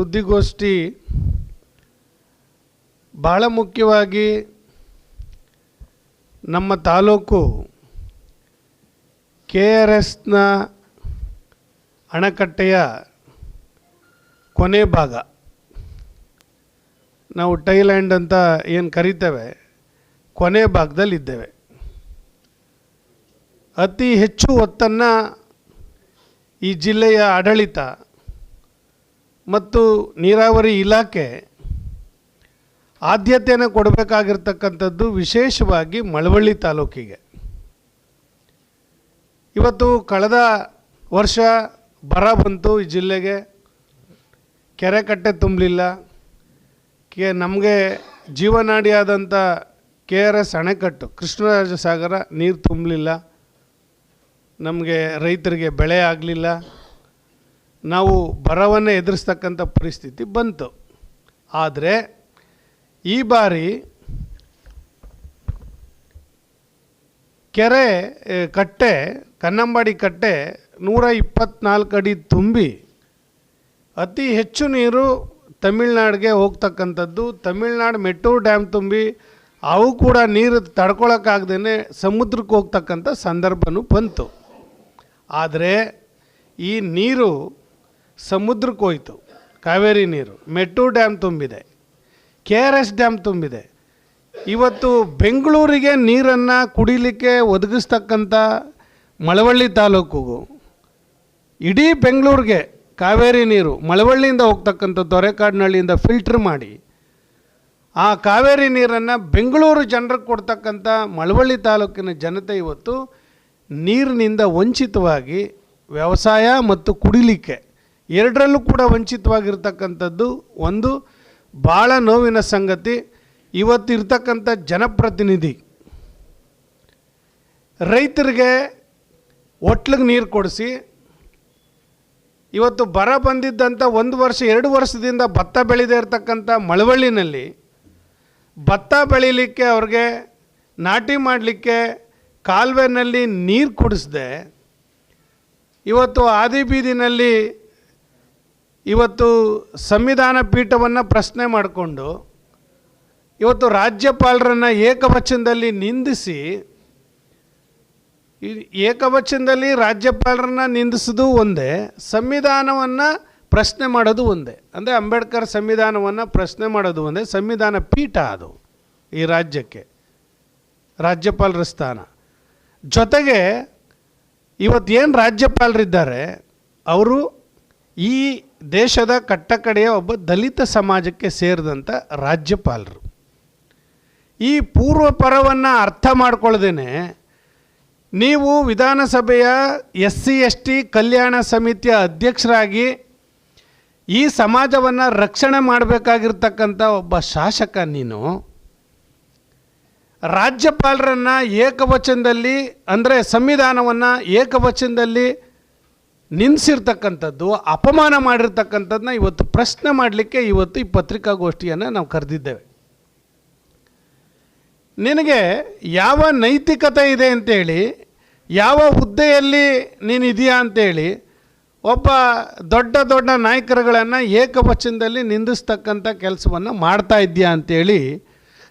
ಸುದ್ದಿಗೋಷ್ಠಿ ಬಹಳ ಮುಖ್ಯವಾಗಿ ನಮ್ಮ ತಾಲೂಕು ಕೆ ಆರ್ ಎಸ್ನ ಅಣೆಕಟ್ಟೆಯ ಕೊನೆ ಭಾಗ. ನಾವು ಟೈಲ್ಯಾಂಡ್ ಅಂತ ಏನು ಕರಿತೇವೆ, ಕೊನೆ ಭಾಗದಲ್ಲಿದ್ದೇವೆ ಅತಿ ಹೆಚ್ಚು ಒತ್ತನ್ನು ಈ ಜಿಲ್ಲೆಯ ಆಡಳಿತ ಮತ್ತು ನೀರಾವರಿ ಇಲಾಖೆ ಆದ್ಯತೆಯನ್ನು ಕೊಡಬೇಕಾಗಿರ್ತಕ್ಕಂಥದ್ದು ವಿಶೇಷವಾಗಿ ಮಳವಳ್ಳಿ ತಾಲೂಕಿಗೆ. ಇವತ್ತು ಕಳೆದ ವರ್ಷ ಬರ ಬಂತು ಈ ಜಿಲ್ಲೆಗೆ. ಕೆರೆ ಕಟ್ಟೆ ತುಂಬಲಿಲ್ಲ. ಕೆ ನಮಗೆ ಜೀವನಾಡಿಯಾದಂಥ ಕೆ ಆರ್ ಎಸ್ ಅಣೆಕಟ್ಟು ಕೃಷ್ಣರಾಜ ಸಾಗರ ನೀರು ತುಂಬಲಿಲ್ಲ. ನಮಗೆ ರೈತರಿಗೆ ಬೆಳೆ ಆಗಲಿಲ್ಲ. ನಾವು ಬರವನ್ನು ಎದುರಿಸ್ತಕ್ಕಂಥ ಪರಿಸ್ಥಿತಿ ಬಂತು. ಆದರೆ ಈ ಬಾರಿ ಕೆರೆ ಕಟ್ಟೆ, ಕನ್ನಂಬಾಡಿ ಕಟ್ಟೆ ನೂರ ಇಪ್ಪತ್ನಾಲ್ಕು ಅಡಿ ತುಂಬಿ ಅತಿ ಹೆಚ್ಚು ನೀರು ತಮಿಳ್ನಾಡಿಗೆ ಹೋಗ್ತಕ್ಕಂಥದ್ದು. ತಮಿಳ್ನಾಡು ಮೆಟ್ಟೂರು ಡ್ಯಾಮ್ ತುಂಬಿ ಅವು ಕೂಡ ನೀರು ತಡ್ಕೊಳಕ್ಕಾಗ್ದೇ ಸಮುದ್ರಕ್ಕೆ ಹೋಗ್ತಕ್ಕಂಥ ಸಂದರ್ಭವೂ ಬಂತು. ಆದರೆ ಈ ನೀರು ಸಮುದ್ರಕ್ಕೆ ಹೋಯ್ತು. ಕಾವೇರಿ ನೀರು. ಮೆಟ್ಟೂರು ಡ್ಯಾಮ್ ತುಂಬಿದೆ. ಕೆ ಆರ್ ಎಸ್ ಡ್ಯಾಮ್ ತುಂಬಿದೆ. ಇವತ್ತು ಬೆಂಗಳೂರಿಗೆ ನೀರನ್ನು ಕುಡಿಲಿಕ್ಕೆ ಒದಗಿಸ್ತಕ್ಕಂಥ ಮಳವಳ್ಳಿ ತಾಲೂಕಿಗೂ, ಇಡೀ ಬೆಂಗಳೂರಿಗೆ ಕಾವೇರಿ ನೀರು ಮಳವಳ್ಳಿಯಿಂದ ಹೋಗ್ತಕ್ಕಂಥ ದೊರೆಕಾಡಿನಹಳ್ಳಿಯಿಂದ ಫಿಲ್ಟ್ರ್ ಮಾಡಿ, ಆ ಕಾವೇರಿ ನೀರನ್ನು ಬೆಂಗಳೂರು ಜನರಿಗೆ ಕೊಡ್ತಕ್ಕಂಥ ಮಳವಳ್ಳಿ ತಾಲೂಕಿನ ಜನತೆ ಇವತ್ತು ನೀರಿನಿಂದ ವಂಚಿತವಾಗಿ ವ್ಯವಸಾಯ ಮತ್ತು ಕುಡಿಲಿಕ್ಕೆ ಎರಡರಲ್ಲೂ ಕೂಡ ವಂಚಿತವಾಗಿರ್ತಕ್ಕಂಥದ್ದು ಒಂದು ಭಾಳ ನೋವಿನ ಸಂಗತಿ, ಇವತ್ತಿರ್ತಕ್ಕಂಥ ಜನಪ್ರತಿನಿಧಿ. ರೈತರಿಗೆ ಒಟ್ಲಿಗೆ ನೀರು ಕೊಡಿಸಿ, ಇವತ್ತು ಬರ ಬಂದಿದ್ದಂಥ ಒಂದು ವರ್ಷ, ಎರಡು ವರ್ಷದಿಂದ ಭತ್ತ ಬೆಳೆದೇ ಇರತಕ್ಕಂಥ ಮಳವಳ್ಳಿನಲ್ಲಿ, ಭತ್ತ ಬೆಳೀಲಿಕ್ಕೆ ಅವ್ರಿಗೆ ನಾಟಿ ಮಾಡಲಿಕ್ಕೆ ಕಾಲುವೆನಲ್ಲಿ ನೀರು ಕುಡಿಸ್ದೆ, ಇವತ್ತು ಆದಿ ಬೀದಿನಲ್ಲಿ ಇವತ್ತು ಸಂವಿಧಾನ ಪೀಠವನ್ನು ಪ್ರಶ್ನೆ ಮಾಡಿಕೊಂಡು ಇವತ್ತು ರಾಜ್ಯಪಾಲರನ್ನು ಏಕವಚನದಲ್ಲಿ ನಿಂದಿಸಿ ಏಕವಚನದಲ್ಲಿ ರಾಜ್ಯಪಾಲರನ್ನು ನಿಂದಿಸೋದು ಒಂದೇ, ಸಂವಿಧಾನವನ್ನು ಪ್ರಶ್ನೆ ಮಾಡೋದು ಒಂದೇ. ಅಂದರೆ ಅಂಬೇಡ್ಕರ್ ಸಂವಿಧಾನವನ್ನು ಪ್ರಶ್ನೆ ಮಾಡೋದು ಒಂದೇ, ಸಂವಿಧಾನ ಪೀಠ ಅದು ಈ ರಾಜ್ಯಕ್ಕೆ, ರಾಜ್ಯಪಾಲರ ಸ್ಥಾನ. ಜೊತೆಗೆ ಇವತ್ತೇನು ರಾಜ್ಯಪಾಲರಿದ್ದಾರೆ, ಅವರು ಈ ದೇಶದ ಕಟ್ಟಕಡೆಯ ಒಬ್ಬ ದಲಿತ ಸಮಾಜಕ್ಕೆ ಸೇರಿದಂಥ ರಾಜ್ಯಪಾಲರು. ಈ ಪೂರ್ವ ಪರವನ್ನು ಅರ್ಥ ಮಾಡ್ಕೊಳ್ಳ್ದೇ ನೀವು ವಿಧಾನಸಭೆಯ ಎಸ್ ಸಿ, ಎಸ್ ಟಿ, ಕಲ್ಯಾಣ ಸಮಿತಿಯ ಅಧ್ಯಕ್ಷರಾಗಿ ಈ ಸಮಾಜವನ್ನು ರಕ್ಷಣೆ ಮಾಡಬೇಕಾಗಿರ್ತಕ್ಕಂಥ ಒಬ್ಬ ಶಾಸಕ ನೀನು. ರಾಜ್ಯಪಾಲರನ್ನು ಏಕವಚನದಲ್ಲಿ, ಅಂದರೆ ಸಂವಿಧಾನವನ್ನು ಏಕವಚನದಲ್ಲಿ ನಿಲ್ಲಿಸಿರ್ತಕ್ಕಂಥದ್ದು ಅಪಮಾನ ಮಾಡಿರ್ತಕ್ಕಂಥದ್ದನ್ನ ಇವತ್ತು ಪ್ರಶ್ನೆ ಮಾಡಲಿಕ್ಕೆ ಇವತ್ತು ಈ ಪತ್ರಿಕಾಗೋಷ್ಠಿಯನ್ನು ನಾವು ಕರೆದಿದ್ದೇವೆ. ನಿನಗೆ ಯಾವ ನೈತಿಕತೆ ಇದೆ ಅಂತೇಳಿ, ಯಾವ ಹುದ್ದೆಯಲ್ಲಿ ನೀನು ಇದೆಯಾ ಅಂತೇಳಿ, ಒಬ್ಬ ದೊಡ್ಡ ದೊಡ್ಡ ನಾಯಕರುಗಳನ್ನು ಏಕವಚನದಲ್ಲಿ ನಿಂದಿಸ್ತಕ್ಕಂಥ ಕೆಲಸವನ್ನು ಮಾಡ್ತಾ ಇದೆಯಾ ಅಂತೇಳಿ,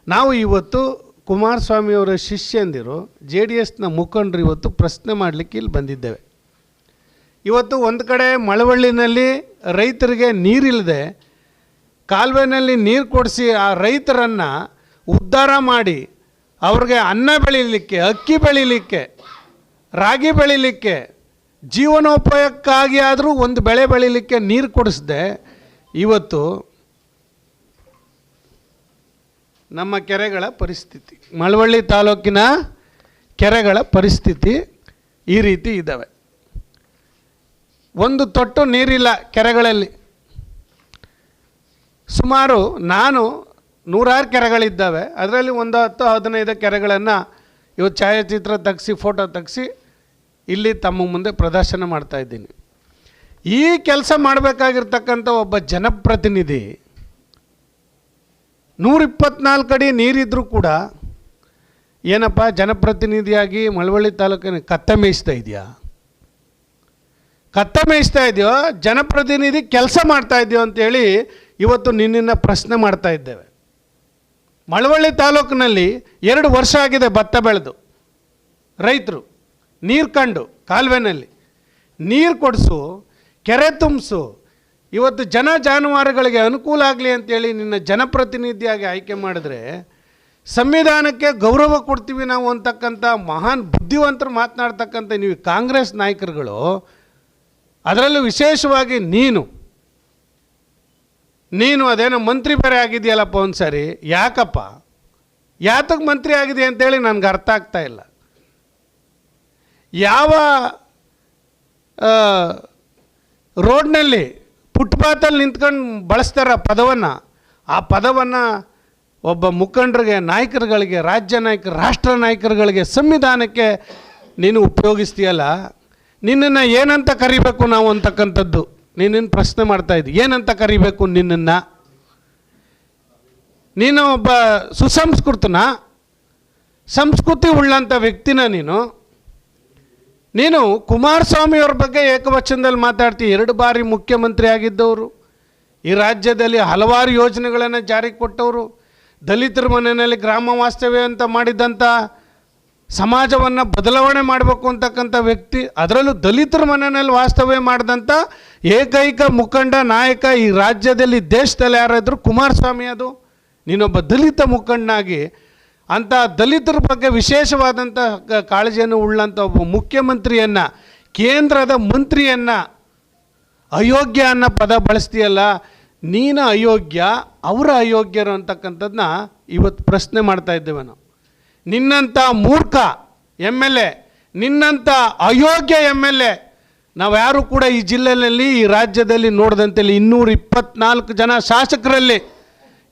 ನಾವು ಇವತ್ತು ಕುಮಾರಸ್ವಾಮಿಯವರ ಶಿಷ್ಯಂದಿರು, ಜೆ ಡಿ ಎಸ್ನ ಮುಖಂಡರು ಇವತ್ತು ಪ್ರಶ್ನೆ ಮಾಡಲಿಕ್ಕೆ ಇಲ್ಲಿ ಬಂದಿದ್ದೇವೆ. ಇವತ್ತು ಒಂದು ಕಡೆ ಮಳವಳ್ಳಿನಲ್ಲಿ ರೈತರಿಗೆ ನೀರಿಲ್ಲದೆ ಕಾಲುವೆನಲ್ಲಿ ನೀರು ಕೊಡಿಸಿ ಆ ರೈತರನ್ನು ಉದ್ಧಾರ ಮಾಡಿ ಅವ್ರಿಗೆ ಅನ್ನ ಬೆಳೀಲಿಕ್ಕೆ, ಅಕ್ಕಿ ಬೆಳೀಲಿಕ್ಕೆ, ರಾಗಿ ಬೆಳೀಲಿಕ್ಕೆ, ಜೀವನೋಪಾಯಕ್ಕಾಗಿ ಆದರೂ ಒಂದು ಬೆಳೆ ಬೆಳೀಲಿಕ್ಕೆ ನೀರು ಕೊಡಿಸ್ದೆ. ಇವತ್ತು ನಮ್ಮ ಕೆರೆಗಳ ಪರಿಸ್ಥಿತಿ, ಮಳವಳ್ಳಿ ತಾಲೂಕಿನ ಕೆರೆಗಳ ಪರಿಸ್ಥಿತಿ ಈ ರೀತಿ ಇದ್ದಾವೆ ಒಂದು ತೊಟ್ಟು ನೀರಿಲ್ಲ ಕೆರೆಗಳಲ್ಲಿ. ಸುಮಾರು ನಾನು ನೂರಾರು ಕೆರೆಗಳಿದ್ದಾವೆ. ಅದರಲ್ಲಿ ಒಂದು ಹತ್ತು ಹದಿನೈದು ಕೆರೆಗಳನ್ನು ಇವತ್ತು ಛಾಯಾಚಿತ್ರ ತೆಗೆಸಿ ಫೋಟೋ ತೆಗೆಸಿ ಇಲ್ಲಿ ತಮ್ಮ ಮುಂದೆ ಪ್ರದರ್ಶನ ಮಾಡ್ತಾ ಇದ್ದೀನಿ. ಈ ಕೆಲಸ ಮಾಡಬೇಕಾಗಿರ್ತಕ್ಕಂಥ ಒಬ್ಬ ಜನಪ್ರತಿನಿಧಿ ನೂರಿಪ್ಪತ್ನಾಲ್ಕು ಅಡಿ ನೀರಿದ್ದರೂ ಕೂಡ ಏನಪ್ಪ ಜನಪ್ರತಿನಿಧಿಯಾಗಿ ಮಳವಳ್ಳಿ ತಾಲೂಕಿನ ಕತ್ತ ಮೇಯಿಸ್ತಾ ಇದೆಯಾ? ಕತ್ತ ಮೇಯಿಸ್ತಾ ಇದೆಯೋ, ಜನಪ್ರತಿನಿಧಿ ಕೆಲಸ ಮಾಡ್ತಾ ಇದೆಯೋ ಅಂತೇಳಿ ಇವತ್ತು ನಿನ್ನನ್ನು ಪ್ರಶ್ನೆ ಮಾಡ್ತಾ ಇದ್ದೇವೆ. ಮಳವಳ್ಳಿ ತಾಲೂಕಿನಲ್ಲಿ ಎರಡು ವರ್ಷ ಆಗಿದೆ ಭತ್ತ ಬೆಳೆದು. ರೈತರು, ನೀರು ಕಂಡು ಕಾಲುವೆನಲ್ಲಿ. ನೀರು ಕೊಡಿಸು, ಕೆರೆ ತುಂಬಿಸು, ಇವತ್ತು ಜನ ಜಾನುವಾರುಗಳಿಗೆ ಅನುಕೂಲ ಆಗಲಿ ಅಂತೇಳಿ ನಿನ್ನ ಜನಪ್ರತಿನಿಧಿಯಾಗಿ ಆಯ್ಕೆ ಮಾಡಿದ್ರೆ ಸಂವಿಧಾನಕ್ಕೆ ಗೌರವ ಕೊಡ್ತೀವಿ ನಾವು ಅಂತಕ್ಕಂಥ ಮಹಾನ್ ಬುದ್ಧಿವಂತರು ಮಾತನಾಡ್ತಕ್ಕಂಥ ನೀವು ಕಾಂಗ್ರೆಸ್ ನಾಯಕರುಗಳು ಅದರಲ್ಲೂ ವಿಶೇಷವಾಗಿ ನೀನು. ನೀನು ಅದೇನೋ ಮಂತ್ರಿ ಬೇರೆ ಆಗಿದೆಯಲ್ಲಪ್ಪ ಒಂದು ಸಾರಿ, ಯಾಕಪ್ಪ? ಯಾತಕ್ಕೆ ಮಂತ್ರಿ ಆಗಿದೆ ಅಂತೇಳಿ ನನಗೆ ಅರ್ಥ ಆಗ್ತಾ ಇಲ್ಲ. ಯಾವ ರೋಡ್ನಲ್ಲಿ ಫುಟ್ಪಾತಲ್ಲಿ ನಿಂತ್ಕೊಂಡು ಬಳಸ್ತಾರ ಪದವನ್ನು, ಆ ಪದವನ್ನು ಒಬ್ಬ ಮುಖಂಡರಿಗೆ, ನಾಯಕರುಗಳಿಗೆ, ರಾಜ್ಯ ನಾಯಕರು, ರಾಷ್ಟ್ರ ನಾಯಕರುಗಳಿಗೆ ಸಂವಿಧಾನಕ್ಕೆ ನೀನು ಉಪಯೋಗಿಸ್ತೀಯಲ್ಲ? ನಿನ್ನನ್ನು ಏನಂತ ಕರಿಬೇಕು ನಾವು ಅಂತಕ್ಕಂಥದ್ದು. ನಿನ್ನನ್ನು ಪ್ರಶ್ನೆ ಮಾಡ್ತಾ ಇದ್ದೀವಿ ಏನಂತ ಕರಿಬೇಕು ನಿನ್ನನ್ನು? ನೀನು ಒಬ್ಬ ಸುಸಂಸ್ಕೃತನ, ಸಂಸ್ಕೃತಿ ಉಳ್ಳಂಥ ವ್ಯಕ್ತಿನ ನೀನು. ನೀನು ಕುಮಾರಸ್ವಾಮಿಯವ್ರ ಬಗ್ಗೆ ಏಕವಚನದಲ್ಲಿ ಮಾತಾಡ್ತೀವಿ ಎರಡು ಬಾರಿ ಮುಖ್ಯಮಂತ್ರಿ ಆಗಿದ್ದವರು. ಈ ರಾಜ್ಯದಲ್ಲಿ ಹಲವಾರು ಯೋಜನೆಗಳನ್ನು ಜಾರಿಗೆ ಕೊಟ್ಟವರು. ದಲಿತರ ಮನೆಯಲ್ಲಿ ಗ್ರಾಮ ವಾಸ್ತವ್ಯ ಅಂತ ಮಾಡಿದಂಥ ಸಮಾಜವನ್ನು ಬದಲಾವಣೆ ಮಾಡಬೇಕು ಅಂತಕ್ಕಂಥ ವ್ಯಕ್ತಿ, ಅದರಲ್ಲೂ ದಲಿತರ ಮನೆಯಲ್ಲಿ ವಾಸ್ತವ್ಯ ಮಾಡಿದಂಥ ಏಕೈಕ ಮುಖಂಡ, ನಾಯಕ ಈ ರಾಜ್ಯದಲ್ಲಿ, ದೇಶದಲ್ಲಿ ಯಾರಾದರೂ ಕುಮಾರಸ್ವಾಮಿ ಅದು? ನೀನೊಬ್ಬ ದಲಿತ ಮುಖಂಡನಾಗಿ ಅಂಥ ದಲಿತರ ಬಗ್ಗೆ ವಿಶೇಷವಾದಂಥ ಕಾಳಜಿಯನ್ನು ಉಳ್ಳಂಥ ಒಬ್ಬ ಮುಖ್ಯಮಂತ್ರಿಯನ್ನು, ಕೇಂದ್ರದ ಮಂತ್ರಿಯನ್ನು ಅಯೋಗ್ಯ ಅನ್ನೋ ಪದ ಬಳಸ್ತೀಯಲ್ಲ, ನೀನು ಅಯೋಗ್ಯ, ಅವರ ಅಯೋಗ್ಯರು ಅಂತಕ್ಕಂಥದ್ದನ್ನ ಇವತ್ತು ಪ್ರಶ್ನೆ ಮಾಡ್ತಾ ಇದ್ದೇವೆ ನಾವು. ನಿನ್ನಂಥ ಮೂರ್ಖ ಎಂ ಎಲ್ ಎ ನಿನ್ನಂಥ ಅಯೋಗ್ಯ ಎಂ ಎಲ್ ಎ ನಾವು ಯಾರು ಕೂಡ ಈ ಜಿಲ್ಲೆಯಲ್ಲಿ, ಈ ರಾಜ್ಯದಲ್ಲಿ ನೋಡಿದಂತೆಲ್ಲಿ ಇನ್ನೂರ ಇಪ್ಪತ್ನಾಲ್ಕು ಜನ ಶಾಸಕರಲ್ಲಿ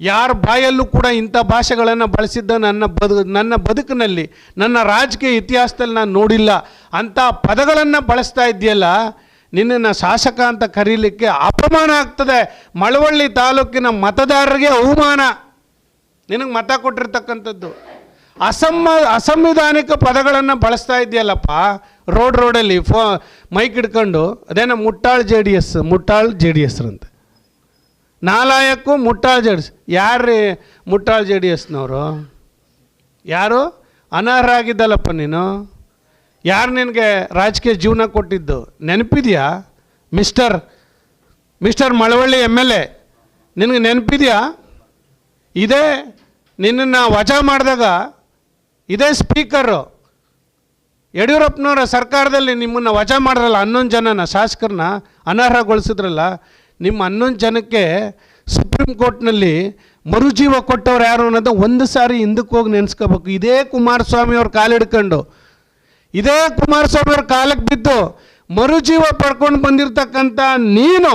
ಯಾರ ಬಾಯಲ್ಲೂ ಕೂಡ ಇಂಥ ಭಾಷೆಗಳನ್ನು ಬಳಸಿದ್ದ ನನ್ನ ಬದು, ನನ್ನ ಬದುಕಿನಲ್ಲಿ, ನನ್ನ ರಾಜಕೀಯ ಇತಿಹಾಸದಲ್ಲಿ ನಾನು ನೋಡಿಲ್ಲ. ಅಂಥ ಪದಗಳನ್ನು ಬಳಸ್ತಾ ಇದೆಯಲ್ಲ ನಿನ್ನನ್ನು ಶಾಸಕ ಅಂತ ಕರೀಲಿಕ್ಕೆ ಅಪಮಾನ ಆಗ್ತದೆ. ಮಳವಳ್ಳಿ ತಾಲೂಕಿನ ಮತದಾರರಿಗೆ ಅವಮಾನ. ನಿನಗೆ ಮತ ಕೊಟ್ಟಿರ್ತಕ್ಕಂಥದ್ದು. ಅಸಮ್ಮ ಅಸಂವಿಧಾನಿಕ ಪದಗಳನ್ನು ಬಳಸ್ತಾ ಇದೆಯಲ್ಲಪ್ಪ ರೋಡ್ ರೋಡಲ್ಲಿ ಫೋ ಮೈಕ್ ಹಿಡ್ಕೊಂಡು ಅದೇನ ಮುಟ್ಟಾಳ್ ಜೆ ಡಿ ಎಸ್, ಮುಟ್ಟಾಳ್ ಜೆ ಡಿ ಎಸ್ ಅಂತ ನಾಲಾಯಕ್ಕೂ ಮುಟ್ಟಾಳ್ ಜೆ ಡಿ ಎಸ್. ಯಾರ್ರೀ ಮುಟ್ಟಾಳ್ ಜೆ ಡಿ ಎಸ್ನವರು? ಯಾರು? ಅನರ್ಹರಾಗಿದ್ದಲ್ಲಪ್ಪ ನೀನು. ಯಾರು ನಿನಗೆ ರಾಜಕೀಯ ಜೀವನ ಕೊಟ್ಟಿದ್ದು? ನೆನಪಿದೆಯಾ? Mister mister Malavalli M L A. ನಿನಗೆ ನೆನಪಿದೆಯಾ? ಇದೇ ನಿನ್ನನ್ನು ವಜಾ ಮಾಡಿದಾಗ ಇದೇ ಸ್ಪೀಕರು. ಯಡಿಯೂರಪ್ಪನವರ ಸರ್ಕಾರದಲ್ಲಿ ನಿಮ್ಮನ್ನು ವಜಾ ಮಾಡಿದ್ರಲ್ಲ ಹನ್ನೊಂದು ಜನನ, ಶಾಸಕರನ್ನ ಅನರ್ಹಗೊಳಿಸಿದ್ರಲ್ಲ, ನಿಮ್ಮ ಹನ್ನೊಂದು ಜನಕ್ಕೆ ಸುಪ್ರೀಂ ಕೋರ್ಟ್ನಲ್ಲಿ ಮರುಜೀವ ಕೊಟ್ಟವ್ರು ಯಾರು ಅನ್ನೋದು ಒಂದು ಸಾರಿ ಹಿಂದಕ್ಕೆ ಹೋಗಿ ನೆನೆಸ್ಕೋಬೇಕು. ಇದೇ ಅವ್ರ ಕಾಲಿಡ್ಕೊಂಡು ಇದೇ ಕುಮಾರಸ್ವಾಮಿ ಅವ್ರ ಕಾಲಕ್ಕೆ ಬಿದ್ದು ಮರುಜೀವ ಪಡ್ಕೊಂಡು ಬಂದಿರತಕ್ಕಂಥ ನೀನು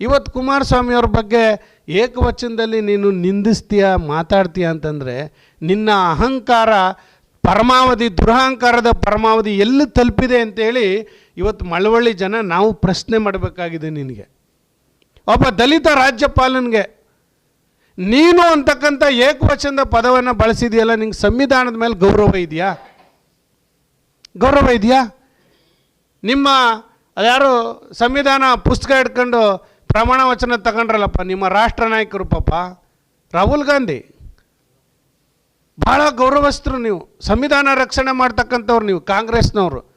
ಇವತ್ತು ಕುಮಾರಸ್ವಾಮಿ ಅವ್ರ ಬಗ್ಗೆ ಏಕವಚನದಲ್ಲಿ ನೀನು ನಿಂದಿಸ್ತೀಯ, ಮಾತಾಡ್ತೀಯ ಅಂತಂದರೆ, ನಿನ್ನ ಅಹಂಕಾರ ಪರಮಾವಧಿ, ದುರಹಂಕಾರದ ಪರಮಾವಧಿ ಎಲ್ಲಿ ತಲುಪಿದೆ ಅಂತೇಳಿ ಇವತ್ತು ಮಳವಳ್ಳಿ ಜನ ನಾವು ಪ್ರಶ್ನೆ ಮಾಡಬೇಕಾಗಿದೆ ನಿನಗೆ. ಒಬ್ಬ ದಲಿತ ರಾಜ್ಯಪಾಲನಿಗೆ, ನೀನು ಅಂತಕ್ಕಂಥ ಏಕವಚನದ ಪದವನ್ನು ಬಳಸಿದೆಯಲ್ಲ, ನಿಂಗೆ ಸಂವಿಧಾನದ ಮೇಲೆ ಗೌರವ ಇದೆಯಾ? ಗೌರವ ಇದೆಯಾ? ನಿಮ್ಮ ಯಾರು ಸಂವಿಧಾನ ಪುಸ್ತಕ ಹಿಡ್ಕೊಂಡು ಪ್ರಮಾಣ ವಚನ ತಗೊಂಡ್ರಲ್ಲಪ್ಪ, ನಿಮ್ಮ ರಾಷ್ಟ್ರ ನಾಯಕರು ಪಾಪ. ರಾಹುಲ್ ಗಾಂಧಿ. ಭಾಳ ಗೌರವಸ್ಥರು ನೀವು. ಸಂವಿಧಾನ ರಕ್ಷಣೆ ಮಾಡ್ತಕ್ಕಂಥವ್ರು ನೀವು, ಕಾಂಗ್ರೆಸ್ನವರು.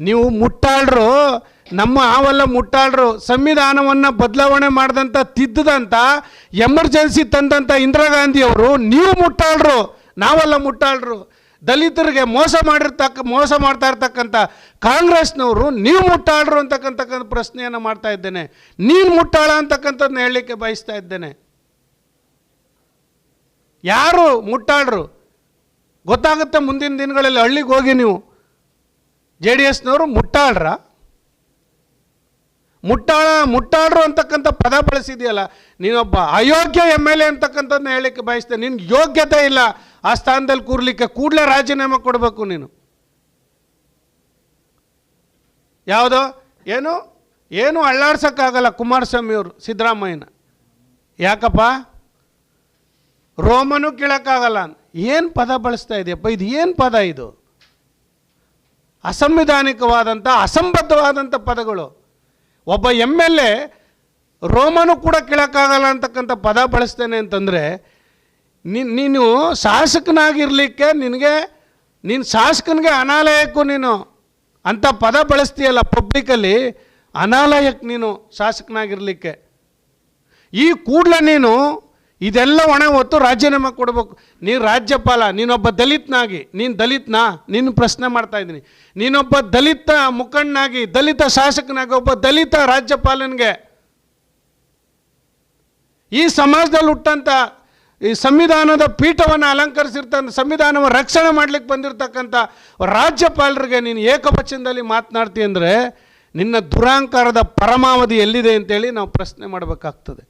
ನೀವು ಮುಟ್ಟಾಳ್ರು, ನಮ್ಮ ಆವಲ್ಲ ಮುಟ್ಟಾಳ್ರು, ಸಂವಿಧಾನವನ್ನು ಬದಲಾವಣೆ ಮಾಡಿದಂಥ ತಿದ್ದದಂಥ ಎಮರ್ಜೆನ್ಸಿ ತಂದಂಥ ಇಂದಿರಾ ಗಾಂಧಿಯವರು ನೀವು ಮುಟ್ಟಾಳ್ರು, ನಾವೆಲ್ಲ ಮುಟ್ಟಾಳ್ರು. ದಲಿತರಿಗೆ ಮೋಸ ಮಾಡಿರ್ತಕ್ಕ, ಮೋಸ ಮಾಡ್ತಾ ಇರ್ತಕ್ಕಂಥ ಕಾಂಗ್ರೆಸ್ನವರು, ನೀವು ಮುಟ್ಟಾಳ್ರು ಅಂತಕ್ಕಂಥಕ್ಕಂಥ ಪ್ರಶ್ನೆಯನ್ನು ಮಾಡ್ತಾ ಇದ್ದೇನೆ. ನೀನು ಮುಟ್ಟಾಳ ಅಂತಕ್ಕಂಥದ್ದನ್ನ ಹೇಳಲಿಕ್ಕೆ ಬಯಸ್ತಾ ಇದ್ದೇನೆ. ಯಾರು ಮುಟ್ಟಾಳ್ರು? ಗೊತ್ತಾಗುತ್ತೆ ಮುಂದಿನ ದಿನಗಳಲ್ಲಿ ಹಳ್ಳಿಗೆ ಹೋಗಿ ನೀವು. J D ಎಸ್ನವರು ಮುಟ್ಟಾಳ್ರ? ಮುಟ್ಟಾಳ ಮುಟ್ಟಾಡ್ರು ಅಂತಕ್ಕಂಥ ಪದ ಬಳಸಿದೆಯಲ್ಲ, ನೀನೊಬ್ಬ ಅಯೋಗ್ಯ ಎಂ ಎಲ್ ಎ ಅಂತಕ್ಕಂಥದ್ದನ್ನ ಹೇಳಲಿಕ್ಕೆ ಬಯಸ್ತೆ ನಿನ್ಗೆ ಯೋಗ್ಯತೆ ಇಲ್ಲ, ಆ ಸ್ಥಾನದಲ್ಲಿ ಕೂರ್ಲಿಕ್ಕೆ ಕೂಡಲೇ ರಾಜೀನಾಮೆ ಕೊಡಬೇಕು ನೀನು. ಯಾವುದೋ? ಏನು? ಏನು ಅಳ್ಳಾಡ್ಸೋಕ್ಕಾಗಲ್ಲ ಕುಮಾರಸ್ವಾಮಿ ಅವರು ಸಿದ್ದರಾಮಯ್ಯನ. ಯಾಕಪ್ಪ? ರೋಮನು ಕೇಳೋಕ್ಕಾಗಲ್ಲ ಏನು ಪದ ಬಳಸ್ತಾ ಇದೆಯಪ್ಪ ಇದು ಏನು ಪದ ಇದು? ಅಸಂವಿಧಾನಿಕವಾದಂಥ, ಅಸಂಬದ್ಧವಾದಂಥ ಪದಗಳು. ಒಬ್ಬ ಎಂ ಎಲ್ ಎ ರೋಮನು ಕೂಡ ಕೇಳೋಕ್ಕಾಗಲ್ಲ ಅಂತಕ್ಕಂಥ ಪದ ಬಳಸ್ತೇನೆ ಅಂತಂದರೆ ನೀನು ಶಾಸಕನಾಗಿರ್ಲಿಕ್ಕೆ ನಿನಗೆ ನಿನ್ನ ಶಾಸಕನಿಗೆ ಅನಾಲಯಕ್ಕೂ ನೀನು ಅಂಥ ಪದ ಬಳಸ್ತೀಯಲ್ಲ ಪಬ್ಲಿಕಲ್ಲಿ, ಅನಾಲಯಕ್ಕೆ ನೀನು ಶಾಸಕನಾಗಿರ್ಲಿಕ್ಕೆ. ಈ ಕೂಡಲೇ ನೀನು ಇದೆಲ್ಲ ಒಣ ಹೊತ್ತು ರಾಜೀನಾಮೆ ಕೊಡಬೇಕು. ನೀನು ರಾಜ್ಯಪಾಲ, ನೀನೊಬ್ಬ ದಲಿತನಾಗಿ, ನೀನು ದಲಿತನಾ, ನೀನು ಪ್ರಶ್ನೆ ಮಾಡ್ತಾ ಇದ್ದೀನಿ. ನೀನೊಬ್ಬ ದಲಿತ ಮುಖಂಡನಾಗಿ, ದಲಿತ ಶಾಸಕನಾಗಿ, ಒಬ್ಬ ದಲಿತ ರಾಜ್ಯಪಾಲನಿಗೆ ಈ ಸಮಾಜದಲ್ಲಿ ಹುಟ್ಟಂಥ ಈ ಸಂವಿಧಾನದ ಪೀಠವನ್ನು ಅಲಂಕರಿಸಿರ್ತಂಥ ಸಂವಿಧಾನವನ್ನು ರಕ್ಷಣೆ ಮಾಡ್ಲಿಕ್ಕೆ ಬಂದಿರತಕ್ಕಂಥ ರಾಜ್ಯಪಾಲರಿಗೆ ನೀನು ಏಕವಚನದಲ್ಲಿ ಮಾತನಾಡ್ತೀಯ ಅಂದರೆ ನಿನ್ನ ದುರಾಂಕಾರದ ಪರಮಾವಧಿ ಎಲ್ಲಿದೆ ಅಂತೇಳಿ ನಾವು ಪ್ರಶ್ನೆ ಮಾಡಬೇಕಾಗ್ತದೆ.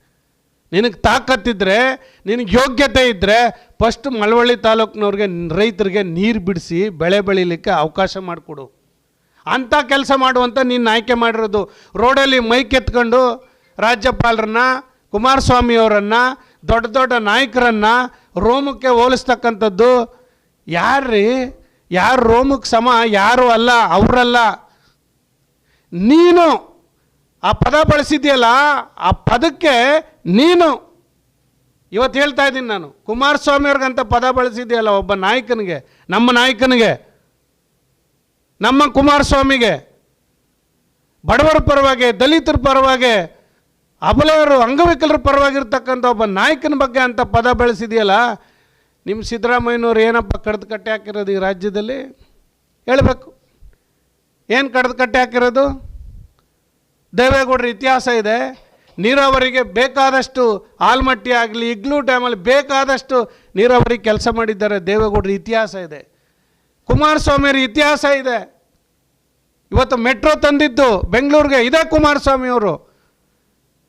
ನಿನಗೆ ತಾಕತ್ತಿದ್ರೆ, ನಿನಗೆ ಯೋಗ್ಯತೆ ಇದ್ದರೆ ಫಸ್ಟ್ ಮಳವಳ್ಳಿ ತಾಲೂಕಿನವ್ರಿಗೆ ರೈತರಿಗೆ ನೀರು ಬಿಡಿಸಿ ಬೆಳೆ ಬೆಳೀಲಿಕ್ಕೆ ಅವಕಾಶ ಮಾಡಿಕೊಡು. ಅಂಥ ಕೆಲಸ ಮಾಡುವಂಥ ನೀನು ಆಯ್ಕೆ ಮಾಡಿರೋದು. ರೋಡಲ್ಲಿ ಮೈಕ್ ಎತ್ಕೊಂಡು ರಾಜ್ಯಪಾಲರನ್ನ, ಕುಮಾರಸ್ವಾಮಿಯವರನ್ನು, ದೊಡ್ಡ ದೊಡ್ಡ ನಾಯಕರನ್ನು ರೋಮಕ್ಕೆ ಹೋಲಿಸ್ತಕ್ಕಂಥದ್ದು ಯಾರ್ರೀ? ಯಾರು ರೋಮಕ್ಕೆ ಸಮ? ಯಾರು ಅಲ್ಲ? ಅವರಲ್ಲ. ನೀನು ಆ ಪದ ಬಳಸಿದ್ಯಲ್ಲ, ಆ ಪದಕ್ಕೆ ನೀನು. ಇವತ್ತು ಹೇಳ್ತಾ ಇದ್ದೀನಿ ನಾನು, ಕುಮಾರಸ್ವಾಮಿಯವ್ರಿಗಂತ ಪದ ಬಳಸಿದ್ಯಲ್ಲ ಒಬ್ಬ ನಾಯಕನಿಗೆ, ನಮ್ಮ ನಾಯಕನಿಗೆ, ನಮ್ಮ ಕುಮಾರಸ್ವಾಮಿಗೆ, ಬಡವರ ಪರವಾಗಿ, ದಲಿತರ ಪರವಾಗಿ ಅಬಲೆಯರು ಅಂಗವಿಕಲರ ಪರವಾಗಿರ್ತಕ್ಕಂಥ ಒಬ್ಬ ನಾಯಕನ ಬಗ್ಗೆ ಅಂತ ಪದ ಬಳಸಿದೆಯಲ್ಲ, ನಿಮ್ಮ ಸಿದ್ದರಾಮಯ್ಯನವ್ರು ಏನಪ್ಪ ಕಡ್ದು ಕಟ್ಟೆ ಹಾಕಿರೋದು ಈ ರಾಜ್ಯದಲ್ಲಿ? ಹೇಳಬೇಕು. ಏನು ಕಡ್ದು ಕಟ್ಟೆ ಹಾಕಿರೋದು? ದೇವೇಗೌಡರ ಇತಿಹಾಸ ಇದೆ. ನೀರಾವರಿಗೆ ಬೇಕಾದಷ್ಟು ಆಲ್ಮಟ್ಟಿ ಆಗಲಿ, ಇಗ್ಲೂ ಡ್ಯಾಮಲ್ಲಿ ಬೇಕಾದಷ್ಟು ನೀರಾವರಿ ಕೆಲಸ ಮಾಡಿದ್ದಾರೆ ದೇವೇಗೌಡರ ಇತಿಹಾಸ ಇದೆ. ಕುಮಾರಸ್ವಾಮಿಯವ್ರ ಇತಿಹಾಸ ಇದೆ. ಇವತ್ತು ಮೆಟ್ರೋ ತಂದಿದ್ದು ಬೆಂಗಳೂರಿಗೆ, ಇದೇ ಕುಮಾರಸ್ವಾಮಿಯವರು.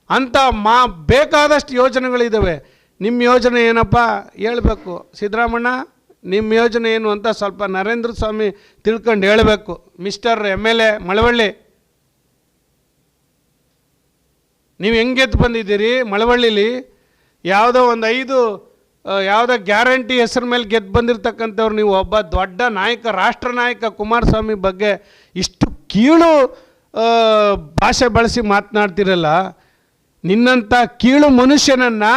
ಅಂಥ ಮಾ, ಬೇಕಾದಷ್ಟು ಯೋಜನೆಗಳಿದ್ದಾವೆ ನಿಮ್ಮ ಯೋಜನೆ ಏನಪ್ಪ ಹೇಳಬೇಕು? ಸಿದ್ದರಾಮಣ್ಣ, ನಿಮ್ಮ ಯೋಜನೆ ಏನು ಅಂತ ಸ್ವಲ್ಪ ನರೇಂದ್ರ ಸ್ವಾಮಿ ತಿಳ್ಕೊಂಡು ಹೇಳಬೇಕು. Mister M L A Malavalli. ನೀವು ಹೆಂಗೆ ಗೆದ್ದು ಬಂದಿದ್ದೀರಿ? ಮಳವಳ್ಳಿಲಿ ಯಾವುದೋ ಒಂದು ಐದು ಯಾವುದೋ ಗ್ಯಾರಂಟಿ ಹೆಸರು ಮೇಲೆ ಗೆದ್ದು ಬಂದಿರತಕ್ಕಂಥವ್ರು ನೀವು ಒಬ್ಬ ದೊಡ್ಡ ನಾಯಕ, ರಾಷ್ಟ್ರ ನಾಯಕ ಕುಮಾರಸ್ವಾಮಿ ಬಗ್ಗೆ ಇಷ್ಟು ಕೀಳು ಭಾಷೆ ಬಳಸಿ ಮಾತನಾಡ್ತಿರಲ್ಲ ನಿನ್ನಂಥ ಕೀಳು ಮನುಷ್ಯನನ್ನು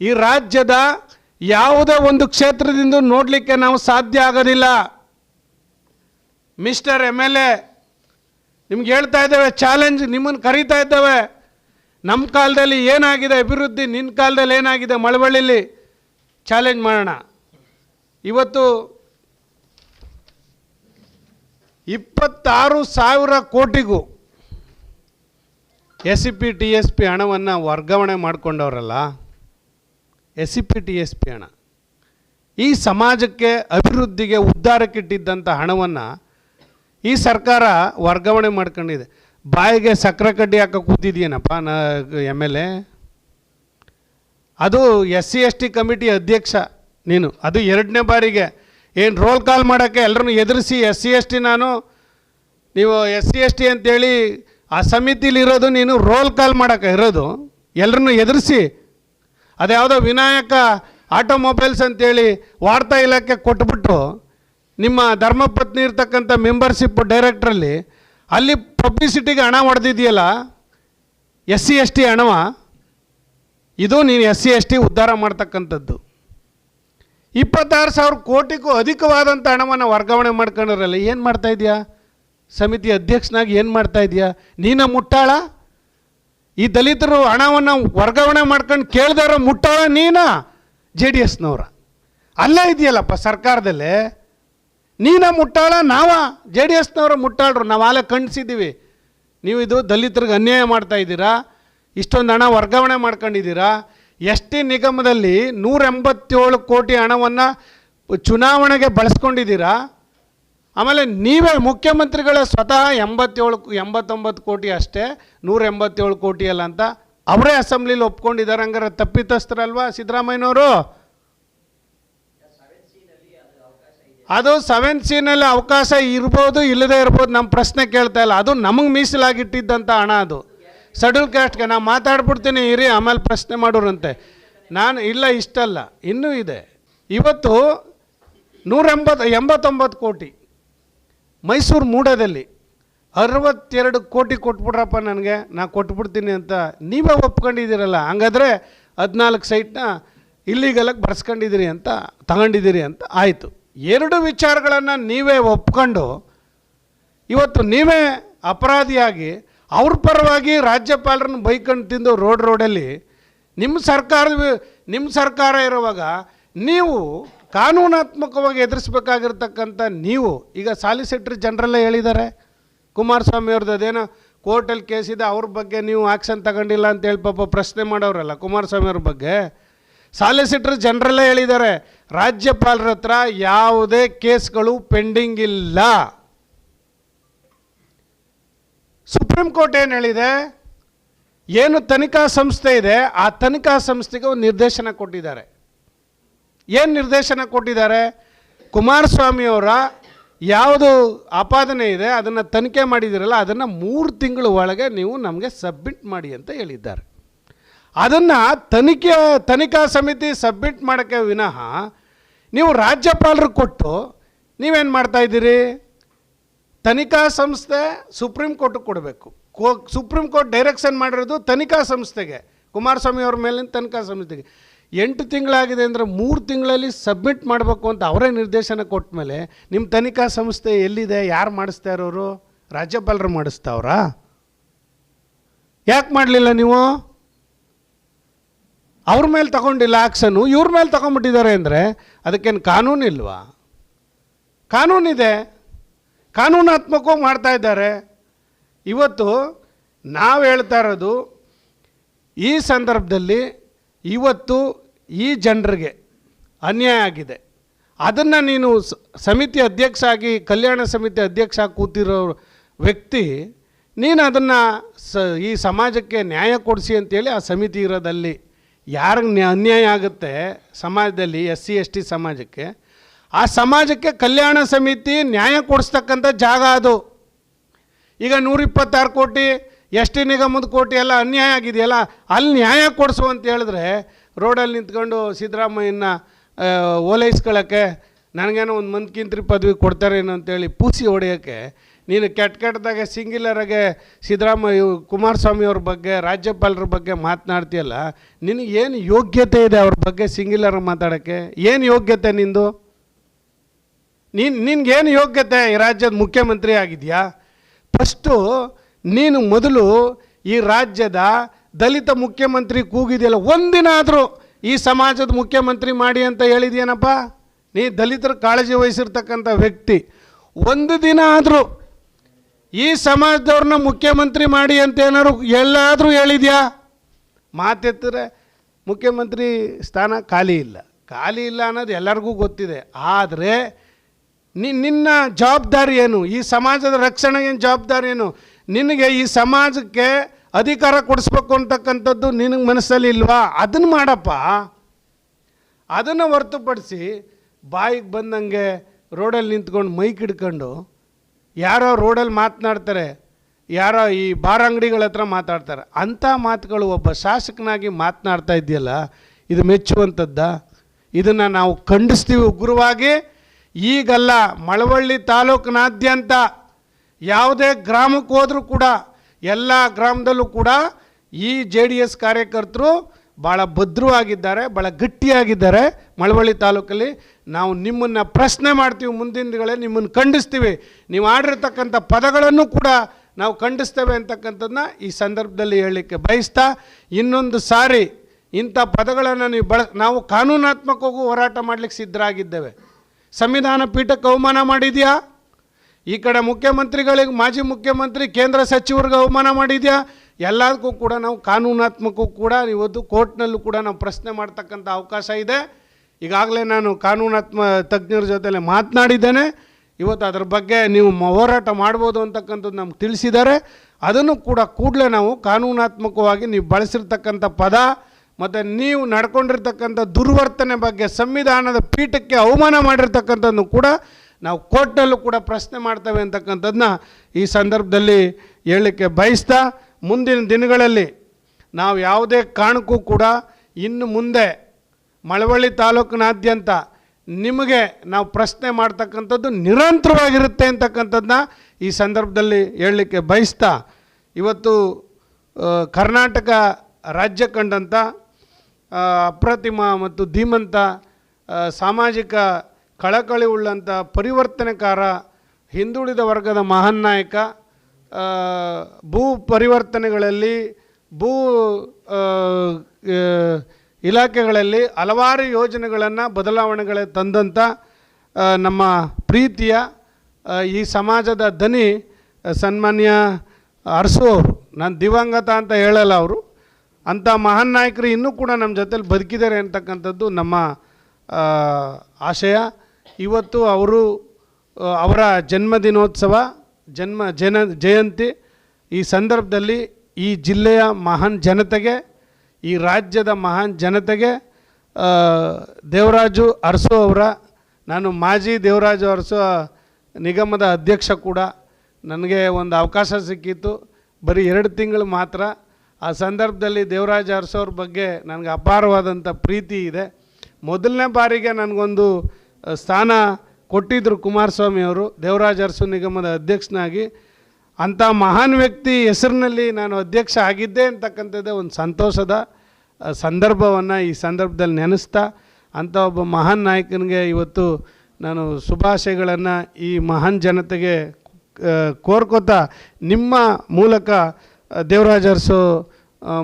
ಈ ರಾಜ್ಯದ ಯಾವುದೇ ಒಂದು ಕ್ಷೇತ್ರದಿಂದ ನೋಡಲಿಕ್ಕೆ ನಾವು ಸಾಧ್ಯ ಆಗೋದಿಲ್ಲ. ಮಿಸ್ಟರ್ ಎಂ ಎಲ್ ಎ, ನಿಮ್ಗೆ ಹೇಳ್ತಾ ಇದ್ದೇವೆ, ಚಾಲೆಂಜ್ ನಿಮ್ಮನ್ನು ಕರೀತಾ ಇದ್ದೇವೆ. ನಮ್ಮ ಕಾಲದಲ್ಲಿ ಏನಾಗಿದೆ ಅಭಿವೃದ್ಧಿ ನಿನ್ನ ಕಾಲದಲ್ಲಿ ಏನಾಗಿದೆ ಮಳವಳ್ಳಿಲಿ? ಚಾಲೆಂಜ್ ಮಾಡೋಣ. ಇವತ್ತು ಇಪ್ಪತ್ತಾರು ಸಾವಿರ ಕೋಟಿಗೂ S C P, T S P ಹಣವನ್ನು ವರ್ಗಾವಣೆ ಮಾಡಿಕೊಂಡವರಲ್ಲ, S C P, T S P ಹಣ. ಈ ಸಮಾಜಕ್ಕೆ ಅಭಿವೃದ್ಧಿಗೆ ಉದ್ಧಾರಕ್ಕಿಟ್ಟಿದ್ದಂಥ ಹಣವನ್ನು ಈ ಸರ್ಕಾರ ವರ್ಗಾವಣೆ ಮಾಡ್ಕೊಂಡಿದೆ. ಬಾಯಿಗೆ ಸಕ್ಕರೆ ಕಡ್ಡಿ ಹಾಕ ಕೂತಿದ್ಯೇನಪ್ಪ ನಾ ಎಂ ಎಲ್ ಎ. ಅದು S C, S T committee ಅಧ್ಯಕ್ಷ ನೀನು. ಅದು ಎರಡನೇ ಬಾರಿಗೆ. ಏನು ರೋಲ್ ಕಾಲ್ ಮಾಡೋಕ್ಕೆ ಎಲ್ಲರನ್ನು ಎದುರಿಸಿ, ಎಸ್ ಸಿ, ಎಸ್ ಟಿ ನಾನು. ನೀವು ಎಸ್ ಸಿ, ಎಸ್ ಟಿ ಅಂತೇಳಿ ಆ ಸಮಿತಿಲಿರೋದು ನೀನು ರೋಲ್ ಕಾಲ್ ಮಾಡೋಕ್ಕೆ ಇರೋದು. ಎಲ್ಲರನ್ನು ಎದುರಿಸಿ. ಅದ್ಯಾವುದೋ ವಿನಾಯಕ ಆಟೋಮೊಬೈಲ್ಸ್ ಅಂತೇಳಿ ವಾರ್ತಾ ಇಲಾಖೆ ಕೊಟ್ಬಿಟ್ಟು ನಿಮ್ಮ ಧರ್ಮಪತ್ನಿ ಇರ್ತಕ್ಕಂಥ ಮೆಂಬರ್ಶಿಪ್ ಡೈರೆಕ್ಟ್ರಲ್ಲಿ ಅಲ್ಲಿ ಪಬ್ಲಿಸಿಟಿಗೆ ಹಣ ಹೊಡೆದಿದೆಯಲ್ಲ ಎಸ್ ಸಿ ಎಸ್ ಟಿ ಹಣವ? ಇದು ನೀನು ಎಸ್ ಸಿ ಎಸ್ ಟಿ ಉದ್ಧಾರ ಮಾಡ್ತಕ್ಕಂಥದ್ದು. ಇಪ್ಪತ್ತಾರು ಸಾವಿರ ಕೋಟಿಗೂ ಅಧಿಕವಾದಂಥ ಹಣವನ್ನು ವರ್ಗಾವಣೆ ಮಾಡ್ಕೊಂಡಿರಲ್ಲ, ಏನು ಮಾಡ್ತಾ ಇದೆಯಾ ಸಮಿತಿ ಅಧ್ಯಕ್ಷನಾಗಿ ಏನು ಮಾಡ್ತಾ ಇದೆಯಾ ನೀನ ಮುಟ್ಟಾಳ? ಈ ದಲಿತರು ಹಣವನ್ನು ವರ್ಗಾವಣೆ ಮಾಡ್ಕೊಂಡು ಕೇಳ್ದಾರ ಮುಟ್ಟಾಳ ನೀನ? ಜೆ ಡಿ ಎಸ್ನವ್ರ. ಅಲ್ಲೇ ಇದೆಯಲ್ಲಪ್ಪ ಸರ್ಕಾರದಲ್ಲೇ? ನೀನ ಮುಟ್ಟಾಳ, ನಾವ, ಜೆ ಡಿ ಎಸ್ನವರು ಮುಟ್ಟಾಳ್ರು, ನಾವು ಆಲೇ ಖಂಡಿಸಿದ್ದೀವಿ. ನೀವು ಇದು ದಲಿತರಿಗೆ ಅನ್ಯಾಯ ಮಾಡ್ತಾ ಇದ್ದೀರಾ? ಇಷ್ಟೊಂದು ಹಣ ವರ್ಗಾವಣೆ ಮಾಡ್ಕೊಂಡಿದ್ದೀರಾ? ಎಸ್ ಟಿ ನಿಗಮದಲ್ಲಿ ನೂರ ಎಂಬತ್ತೇಳು ಕೋಟಿ ಹಣವನ್ನು ಚುನಾವಣೆಗೆ ಬಳಸ್ಕೊಂಡಿದ್ದೀರಾ? ಆಮೇಲೆ ನೀವೇ ಮುಖ್ಯಮಂತ್ರಿಗಳೇ ಸ್ವತಃ ಎಂಬತ್ತೇಳು, ಎಂಬತ್ತೊಂಬತ್ತು ಕೋಟಿ ಅಷ್ಟೇ ನೂರ ಎಂಬತ್ತೇಳು ಕೋಟಿ ಅಲ್ಲ ಅಂತ ಅವರೇ ಅಸೆಂಬ್ಲಿಲಿ ಒಪ್ಕೊಂಡಿದ್ದಾರೆ. ಹಂಗಾರೆ ತಪ್ಪಿತಸ್ಥರಲ್ವಾ ಸಿದ್ದರಾಮಯ್ಯನವರು? ಅದು ಸೆವೆನ್ ಸಿನಲ್ಲಿ ಅವಕಾಶ ಇರ್ಬೋದು ಇಲ್ಲದೇ ಇರ್ಬೋದು ನಮ್ಮ ಪ್ರಶ್ನೆ ಕೇಳ್ತಾ ಇಲ್ಲ. ಅದು ನಮಗೆ ಮೀಸಲಾಗಿಟ್ಟಿದ್ದಂಥ ಹಣ ಅದು. ಶೆಡ್ಯೂಲ್ ಕ್ಯಾಸ್ಟ್ಗೆ ನಾನು ಮಾತಾಡ್ಬಿಡ್ತೀನಿ, ಇರಿ, ಆಮೇಲೆ ಪ್ರಶ್ನೆ ಮಾಡೋರಂತೆ. ನಾನು ಇಲ್ಲ, ಇಷ್ಟಲ್ಲ. ಇನ್ನೂ ಇದೆ. ಇವತ್ತು ನೂರ ಎಂಬತ್ತು ಎಂಬತ್ತೊಂಬತ್ತು ಕೋಟಿ. ಮೈಸೂರು ಮೂಡದಲ್ಲಿ ಅರವತ್ತೆರಡು ಕೋಟಿ ಕೊಟ್ಬಿಡ್ರಪ್ಪ ನನಗೆ. ನಾ ಕೊಟ್ಬಿಡ್ತೀನಿ ಅಂತ ನೀವೇ ಒಪ್ಕೊಂಡಿದ್ದೀರಲ್ಲ. ಹಂಗಾದ್ರೆ ಹದಿನಾಲ್ಕು ಸೈಟ್ನ ಇಲ್ಲಿಗೆಲ್ಲ ಬರ್ಸ್ಕೊಂಡಿದ್ದೀರಿ ಅಂತ, ತಗೊಂಡಿದ್ದೀರಿ ಅಂತ ಆಯಿತು. ಎರಡು ವಿಚಾರಗಳನ್ನು ನೀವೇ ಒಪ್ಕೊಂಡು, ಇವತ್ತು ನೀವೇ ಅಪರಾಧಿಯಾಗಿ, ಅವ್ರ ಪರವಾಗಿ ರಾಜ್ಯಪಾಲರನ್ನು ಬೈಕೊಂಡು ತಿಂದು ರೋಡ್ ರೋಡಲ್ಲಿ ನಿಮ್ಮ ಸರ್ಕಾರದ ನಿಮ್ಮ ಸರ್ಕಾರ ಇರುವಾಗ ನೀವು ಕಾನೂನಾತ್ಮಕವಾಗಿ ಎದುರಿಸ್ಬೇಕಾಗಿರ್ತಕ್ಕಂಥ ನೀವು, ಈಗ ಸಾಲಿಸಿಟ್ರಿ ಜನರಲ್ಲೇ ಹೇಳಿದ್ದಾರೆ. ಕುಮಾರಸ್ವಾಮಿ ಅವ್ರದ್ದು ಅದೇನೋ ಕೋರ್ಟಲ್ಲಿ ಕೇಸಿದೆ ಅವ್ರ ಬಗ್ಗೆ ನೀವು ಆ್ಯಕ್ಷನ್ ತಗೊಂಡಿಲ್ಲ ಅಂತೇಳಿ ಪಾಪ ಪ್ರಶ್ನೆ ಮಾಡೋರಲ್ಲ ಕುಮಾರಸ್ವಾಮಿ ಅವ್ರ ಬಗ್ಗೆ. ಸಾಲಿಸಿಟ್ರ್ ಜನರಲ್ಲೇ ಹೇಳಿದ್ದಾರೆ, ರಾಜ್ಯಪಾಲರ ಹತ್ರ ಯಾವುದೇ ಕೇಸ್ಗಳು ಪೆಂಡಿಂಗ್ ಇಲ್ಲ. ಸುಪ್ರೀಂ ಕೋರ್ಟ್ ಏನು ಹೇಳಿದೆ? ಏನು ತನಿಖಾ ಸಂಸ್ಥೆ ಇದೆ, ಆ ತನಿಖಾ ಸಂಸ್ಥೆಗೆ ಒಂದು ನಿರ್ದೇಶನ ಕೊಟ್ಟಿದ್ದಾರೆ. ಏನು ನಿರ್ದೇಶನ ಕೊಟ್ಟಿದ್ದಾರೆ? ಕುಮಾರಸ್ವಾಮಿಯವರ ಯಾವುದು ಆಪಾದನೆ ಇದೆ, ಅದನ್ನು ತನಿಖೆ ಮಾಡಿದಿರಲ್ಲ ಅದನ್ನು ಮೂರು ತಿಂಗಳ ಒಳಗೆ ನೀವು ನಮಗೆ ಸಬ್ಮಿಟ್ ಮಾಡಿ ಅಂತ ಹೇಳಿದ್ದಾರೆ. ಅದನ್ನು ತನಿಖೆ, ತನಿಖಾ ಸಮಿತಿ ಸಬ್ಮಿಟ್ ಮಾಡೋಕ್ಕೆ ವಿನಃ ನೀವು ರಾಜ್ಯಪಾಲರು ಕೊಟ್ಟು ನೀವೇನು ಮಾಡ್ತಾ ಇದ್ದೀರಿ? ತನಿಖಾ ಸಂಸ್ಥೆ ಸುಪ್ರೀಂ ಕೋರ್ಟಿಗೆ ಕೊಡಬೇಕು. ಕೋ, ಸುಪ್ರೀಂ ಕೋರ್ಟ್ ಡೈರೆಕ್ಷನ್ ಮಾಡಿರೋದು ತನಿಖಾ ಸಂಸ್ಥೆಗೆ. ಕುಮಾರಸ್ವಾಮಿ ಅವ್ರ ಮೇಲಿನ ತನಿಖಾ ಸಂಸ್ಥೆಗೆ ಎಂಟು ತಿಂಗಳಾಗಿದೆ ಅಂದರೆ ಮೂರು ತಿಂಗಳಲ್ಲಿ ಸಬ್ಮಿಟ್ ಮಾಡಬೇಕು ಅಂತ ಅವರೇ ನಿರ್ದೇಶನ ಕೊಟ್ಟ ಮೇಲೆ ನಿಮ್ಮ ತನಿಖಾ ಸಂಸ್ಥೆ ಎಲ್ಲಿದೆ? ಯಾರು ಮಾಡಿಸ್ತಾ ಇರೋರು? ರಾಜ್ಯಪಾಲರು ಮಾಡಿಸ್ತಾವ್ರಾ ಯಾಕೆ ಮಾಡಲಿಲ್ಲ ನೀವು? ಅವ್ರ ಮೇಲೆ ತಗೊಂಡಿಲ್ಲ ಆಕ್ಷನು, ಇವ್ರ ಮೇಲೆ ತಗೊಂಡ್ಬಿಟ್ಟಿದ್ದಾರೆ ಅಂದರೆ ಅದಕ್ಕೇನು ಕಾನೂನು ಇಲ್ವಾ? ಕಾನೂನಿದೆ ಕಾನೂನಾತ್ಮಕವಾಗಿ ಮಾಡ್ತಾ ಇದ್ದಾರೆ. ಇವತ್ತು ನಾವು ಹೇಳ್ತಾ ಇರೋದು ಈ ಸಂದರ್ಭದಲ್ಲಿ ಇವತ್ತು ಈ ಜನರಿಗೆ ಅನ್ಯಾಯ ಆಗಿದೆ. ಅದನ್ನು ನೀನು ಸಮಿತಿ ಅಧ್ಯಕ್ಷ ಆಗಿ ಕಲ್ಯಾಣ ಸಮಿತಿ ಅಧ್ಯಕ್ಷ ಆಗಿ ಕೂತಿರೋ ವ್ಯಕ್ತಿ, ನೀನು ಅದನ್ನು ಸ, ಈ ಸಮಾಜಕ್ಕೆ ನ್ಯಾಯ ಕೊಡಿಸಿ ಅಂತೇಳಿ ಆ ಸಮಿತಿ ಇರೋದಲ್ಲಿ ಯಾರಿಗೆ ನ್ಯಾ- ಅನ್ಯಾಯ ಆಗುತ್ತೆ ಸಮಾಜದಲ್ಲಿ ಎಸ್ ಸಿ, ಎಸ್ ಟಿ ಸಮಾಜಕ್ಕೆ, ಆ ಸಮಾಜಕ್ಕೆ ಕಲ್ಯಾಣ ಸಮಿತಿ ನ್ಯಾಯ ಕೊಡಿಸ್ತಕ್ಕಂಥ ಜಾಗ ಅದು. ಈಗ ನೂರಿಪ್ಪತ್ತಾರು ಕೋಟಿ, ಎಸ್ ಟಿ ನಿಗಮದ ಕೋಟಿ ಎಲ್ಲ ಅನ್ಯಾಯ ಆಗಿದೆಯಲ್ಲ, ಅಲ್ಲಿ ನ್ಯಾಯ ಕೊಡಿಸು ಅಂತ ಹೇಳಿದ್ರೆ ರೋಡಲ್ಲಿ ನಿಂತ್ಕೊಂಡು ಸಿದ್ದರಾಮಯ್ಯನ ಓಲೈಸ್ಕೊಳ್ಳೋಕ್ಕೆ ನನಗೇನೋ ಒಂದು ಮಂತ್ಕಿಂತ್ರಿ ಪದವಿ ಕೊಡ್ತಾರೇನೋ ಅಂತೇಳಿ ಪೂಸಿ ಹೊಡೆಯೋಕ್ಕೆ ನೀನು ಕೆಟ್ಟ ಕೆಟ್ಟದಾಗೆ ಸಿಂಗ್ಯುಲರಾಗೆ ಸಿದ್ದರಾಮಯ್ಯ ಕುಮಾರಸ್ವಾಮಿಯವ್ರ ಬಗ್ಗೆ, ರಾಜ್ಯಪಾಲರ ಬಗ್ಗೆ ಮಾತನಾಡ್ತೀಯಲ್ಲ, ನಿನಗೆ ಏನು ಯೋಗ್ಯತೆ ಇದೆ ಅವ್ರ ಬಗ್ಗೆ ಸಿಂಗ್ಯುಲರ್ ಮಾತಾಡೋಕ್ಕೆ? ಏನು ಯೋಗ್ಯತೆ ನಿಂದು? ನೀನು ನಿನಗೇನು ಯೋಗ್ಯತೆ ಈ ರಾಜ್ಯದ ಮುಖ್ಯಮಂತ್ರಿ ಆಗಿದೆಯಾ? ಫಸ್ಟು ನೀನು ಮೊದಲು ಈ ರಾಜ್ಯದ ದಲಿತ ಮುಖ್ಯಮಂತ್ರಿ ಕೂಗಿದೆಯಲ್ಲ ಒಂದಿನ ಆದರೂ ಈ ಸಮಾಜದ ಮುಖ್ಯಮಂತ್ರಿ ಮಾಡಿ ಅಂತ ಹೇಳಿದ್ಯೇನಪ್ಪ? ನೀ ದಲಿತರ ಕಾಳಜಿ ವಹಿಸಿರ್ತಕ್ಕಂಥ ವ್ಯಕ್ತಿ. ಒಂದು ದಿನ ಆದರೂ ಈ ಸಮಾಜದವ್ರನ್ನ ಮುಖ್ಯಮಂತ್ರಿ ಮಾಡಿ ಅಂತ ಏನಾದ್ರು ಎಲ್ಲಾದರೂ ಹೇಳಿದ್ಯಾ? ಮಾತೆತ್ತರೆ ಮುಖ್ಯಮಂತ್ರಿ ಸ್ಥಾನ ಖಾಲಿ ಇಲ್ಲ. ಖಾಲಿ ಇಲ್ಲ ಅನ್ನೋದು ಎಲ್ಲರಿಗೂ ಗೊತ್ತಿದೆ. ಆದರೆ ನಿನ್ನ ಜವಾಬ್ದಾರಿ ಏನು? ಈ ಸಮಾಜದ ರಕ್ಷಣೆಗೆ ಜವಾಬ್ದಾರಿ ಏನು? ನಿನಗೆ ಈ ಸಮಾಜಕ್ಕೆ ಅಧಿಕಾರ ಕೊಡಿಸ್ಬೇಕು ಅಂತಕ್ಕಂಥದ್ದು ನಿನಗೆ ಮನಸ್ಸಲ್ಲಿ ಇಲ್ವಾ? ಅದನ್ನು ಮಾಡಪ್ಪ. ಅದನ್ನು ಹೊರತುಪಡಿಸಿ ಬಾಯಿಗೆ ಬಂದಂಗೆ ರೋಡಲ್ಲಿ ನಿಂತ್ಕೊಂಡು ಮೈಕ್ ಹಿಡ್ಕೊಂಡು ಯಾರೋ ರೋಡಲ್ಲಿ ಮಾತನಾಡ್ತಾರೆ, ಯಾರೋ ಈ ಬಾರ್ ಅಂಗಡಿಗಳ ಹತ್ರ ಮಾತಾಡ್ತಾರೆ, ಅಂಥ ಮಾತುಗಳು ಒಬ್ಬ ಶಾಸಕನಾಗಿ ಮಾತನಾಡ್ತಾ ಇದೆಯಲ್ಲ ಇದು ಮೆಚ್ಚುವಂಥದ್ದ? ಇದನ್ನು ನಾವು ಖಂಡಿಸ್ತೀವಿ ಉಗ್ರವಾಗಿ. ಈಗಲ್ಲ ಮಳವಳ್ಳಿ ತಾಲೂಕಿನಾದ್ಯಂತ ಯಾವುದೇ ಗ್ರಾಮಕ್ಕೆ ಹೋದರೂ ಕೂಡ, ಎಲ್ಲ ಗ್ರಾಮದಲ್ಲೂ ಕೂಡ ಈ ಜೆ ಡಿ ಎಸ್ ಕಾರ್ಯಕರ್ತರು ಭಾಳ ಭದ್ರವಾಗಿದ್ದಾರೆ ಭಾಳ ಗಟ್ಟಿಯಾಗಿದ್ದಾರೆ. ಮಳವಳ್ಳಿ ತಾಲೂಕಲ್ಲಿ ನಾವು ನಿಮ್ಮನ್ನು ಪ್ರಶ್ನೆ ಮಾಡ್ತೀವಿ ಮುಂದಿನ ದಿನಗಳೇ, ನಿಮ್ಮನ್ನು ಖಂಡಿಸ್ತೀವಿ. ನೀವು ಆಡಿರ್ತಕ್ಕಂಥ ಪದಗಳನ್ನು ಕೂಡ ನಾವು ಖಂಡಿಸ್ತೇವೆ ಅಂತಕ್ಕಂಥದ್ದನ್ನ ಈ ಸಂದರ್ಭದಲ್ಲಿ ಹೇಳಲಿಕ್ಕೆ ಬಯಸ್ತಾ, ಇನ್ನೊಂದು ಸಾರಿ ಇಂಥ ಪದಗಳನ್ನು ನೀವು ಬಳ ನಾವು ಕಾನೂನಾತ್ಮಕವಾಗೂ ಹೋರಾಟ ಮಾಡಲಿಕ್ಕೆ ಸಿದ್ಧರಾಗಿದ್ದೇವೆ. ಸಂವಿಧಾನ ಪೀಠಕ್ಕೆ ಅವಮಾನ ಮಾಡಿದೆಯಾ? ಈ ಕಡೆ ಮುಖ್ಯಮಂತ್ರಿಗಳಿಗೆ, ಮಾಜಿ ಮುಖ್ಯಮಂತ್ರಿ, ಕೇಂದ್ರ ಸಚಿವರಿಗೆ ಅವಮಾನ ಮಾಡಿದ್ಯಾ? ಎಲ್ಲದಕ್ಕೂ ಕೂಡ ನಾವು ಕಾನೂನಾತ್ಮಕಕ್ಕೂ ಕೂಡ ಇವತ್ತು ಕೋರ್ಟ್ನಲ್ಲೂ ಕೂಡ ನಾವು ಪ್ರಶ್ನೆ ಮಾಡ್ತಕ್ಕಂಥ ಅವಕಾಶ ಇದೆ. ಈಗಾಗಲೇ ನಾನು ಕಾನೂನಾತ್ಮ ತಜ್ಞರ ಜೊತೆಲೆ ಮಾತನಾಡಿದ್ದೇನೆ. ಇವತ್ತು ಅದ್ರ ಬಗ್ಗೆ ನೀವು ಹೋರಾಟ ಮಾಡ್ಬೋದು ಅಂತಕ್ಕಂಥದ್ದು ನಮ್ಗೆ ತಿಳಿಸಿದ್ದಾರೆ. ಅದನ್ನು ಕೂಡ ಕೂಡಲೇ ನಾವು ಕಾನೂನಾತ್ಮಕವಾಗಿ ನೀವು ಬಳಸಿರ್ತಕ್ಕಂಥ ಪದ ಮತ್ತು ನೀವು ನಡ್ಕೊಂಡಿರ್ತಕ್ಕಂಥ ದುರ್ವರ್ತನೆ ಬಗ್ಗೆ ಸಂವಿಧಾನದ ಪೀಠಕ್ಕೆ ಅವಮಾನ ಮಾಡಿರ್ತಕ್ಕಂಥದ್ದು ಕೂಡ ನಾವು ಕೋರ್ಟ್ನಲ್ಲೂ ಕೂಡ ಪ್ರಶ್ನೆ ಮಾಡ್ತೇವೆ ಅಂತಕ್ಕಂಥದ್ದನ್ನ ಈ ಸಂದರ್ಭದಲ್ಲಿ ಹೇಳಲಿಕ್ಕೆ ಬಯಸ್ತಾ ಮುಂದಿನ ದಿನಗಳಲ್ಲಿ ನಾವು ಯಾವುದೇ ಕಾರಣಕ್ಕೂ ಕೂಡ ಇನ್ನು ಮುಂದೆ ಮಳವಳ್ಳಿ ತಾಲೂಕಿನಾದ್ಯಂತ ನಿಮಗೆ ನಾವು ಪ್ರಶ್ನೆ ಮಾಡ್ತಕ್ಕಂಥದ್ದು ನಿರಂತರವಾಗಿರುತ್ತೆ ಅಂತಕ್ಕಂಥದ್ದನ್ನ ಈ ಸಂದರ್ಭದಲ್ಲಿ ಹೇಳಲಿಕ್ಕೆ ಬಯಸ್ತಾ ಇವತ್ತು ಕರ್ನಾಟಕ ರಾಜ್ಯ ಕಂಡಂಥ ಅಪ್ರತಿಮ ಮತ್ತು ಧೀಮಂತ ಸಾಮಾಜಿಕ ಕಳಕಳಿ ಉಳ್ಳಂಥ ಪರಿವರ್ತನೆಕಾರ ಹಿಂದುಳಿದ ವರ್ಗದ ಮಹಾನ್ ನಾಯಕ ಭೂ ಪರಿವರ್ತನೆಗಳಲ್ಲಿ ಭೂ ಇಲಾಖೆಗಳಲ್ಲಿ ಹಲವಾರು ಯೋಜನೆಗಳನ್ನು ಬದಲಾವಣೆಗಳ ತಂದಂಥ ನಮ್ಮ ಪ್ರೀತಿಯ ಈ ಸಮಾಜದ ಆ, ಸನ್ಮಾನ್ಯ ಅರಸು ಅವರು. ನಾನು ದಿವಂಗತ ಅಂತ ಹೇಳಲ್ಲ ಅವರು. ಅಂಥ ಮಹಾನ್ ನಾಯಕರು ಇನ್ನೂ ಕೂಡ ನಮ್ಮ ಜೊತೆಲಿ ಬದುಕಿದ್ದಾರೆ ಅಂತಕ್ಕಂಥದ್ದು ನಮ್ಮ ಆಶಯ. ಇವತ್ತು ಅವರು ಅವರ ಜನ್ಮದಿನೋತ್ಸವ ಜನ್ಮ ಜನ ಜಯಂತಿ ಈ ಸಂದರ್ಭದಲ್ಲಿ ಈ ಜಿಲ್ಲೆಯ ಮಹಾನ್ ಜನತೆಗೆ, ಈ ರಾಜ್ಯದ ಮಹಾನ್ ಜನತೆಗೆ ದೇವರಾಜು ಅರಸು ಅವರ, ನಾನು ಮಾಜಿ ದೇವರಾಜು ಅರಸು ನಿಗಮದ ಅಧ್ಯಕ್ಷ ಕೂಡ, ನನಗೆ ಒಂದು ಅವಕಾಶ ಸಿಕ್ಕಿತ್ತು. ಬರೀ ಎರಡು ತಿಂಗಳು ಮಾತ್ರ ಆ ಸಂದರ್ಭದಲ್ಲಿ ದೇವರಾಜ ಅರಸೋರ ಬಗ್ಗೆ ನನಗೆ ಅಪಾರವಾದಂಥ ಪ್ರೀತಿ ಇದೆ. ಮೊದಲನೇ ಬಾರಿಗೆ ನನಗೊಂದು ಸ್ಥಾನ ಕೊಟ್ಟಿದ್ದರು ಕುಮಾರಸ್ವಾಮಿ ಅವರು ದೇವರಾಜ ಅರಸು ನಿಗಮದ ಅಧ್ಯಕ್ಷನಾಗಿ ಅಂಥ ಮಹಾನ್ ವ್ಯಕ್ತಿ ಹೆಸರಿನಲ್ಲಿ ನಾನು ಅಧ್ಯಕ್ಷ ಆಗಿದ್ದೆ ಅಂತಕ್ಕಂಥದ್ದೇ ಒಂದು ಸಂತೋಷದ ಸಂದರ್ಭವನ್ನು ಈ ಸಂದರ್ಭದಲ್ಲಿ ನೆನೆಸ್ತಾ ಅಂಥ ಒಬ್ಬ ಮಹಾನ್ ನಾಯಕನಿಗೆ ಇವತ್ತು ನಾನು ಶುಭಾಶಯಗಳನ್ನು ಈ ಮಹಾನ್ ಜನತೆಗೆ ಕೋರ್ಕೋತಾ ನಿಮ್ಮ ಮೂಲಕ ದೇವರಾಜ ಅರಸು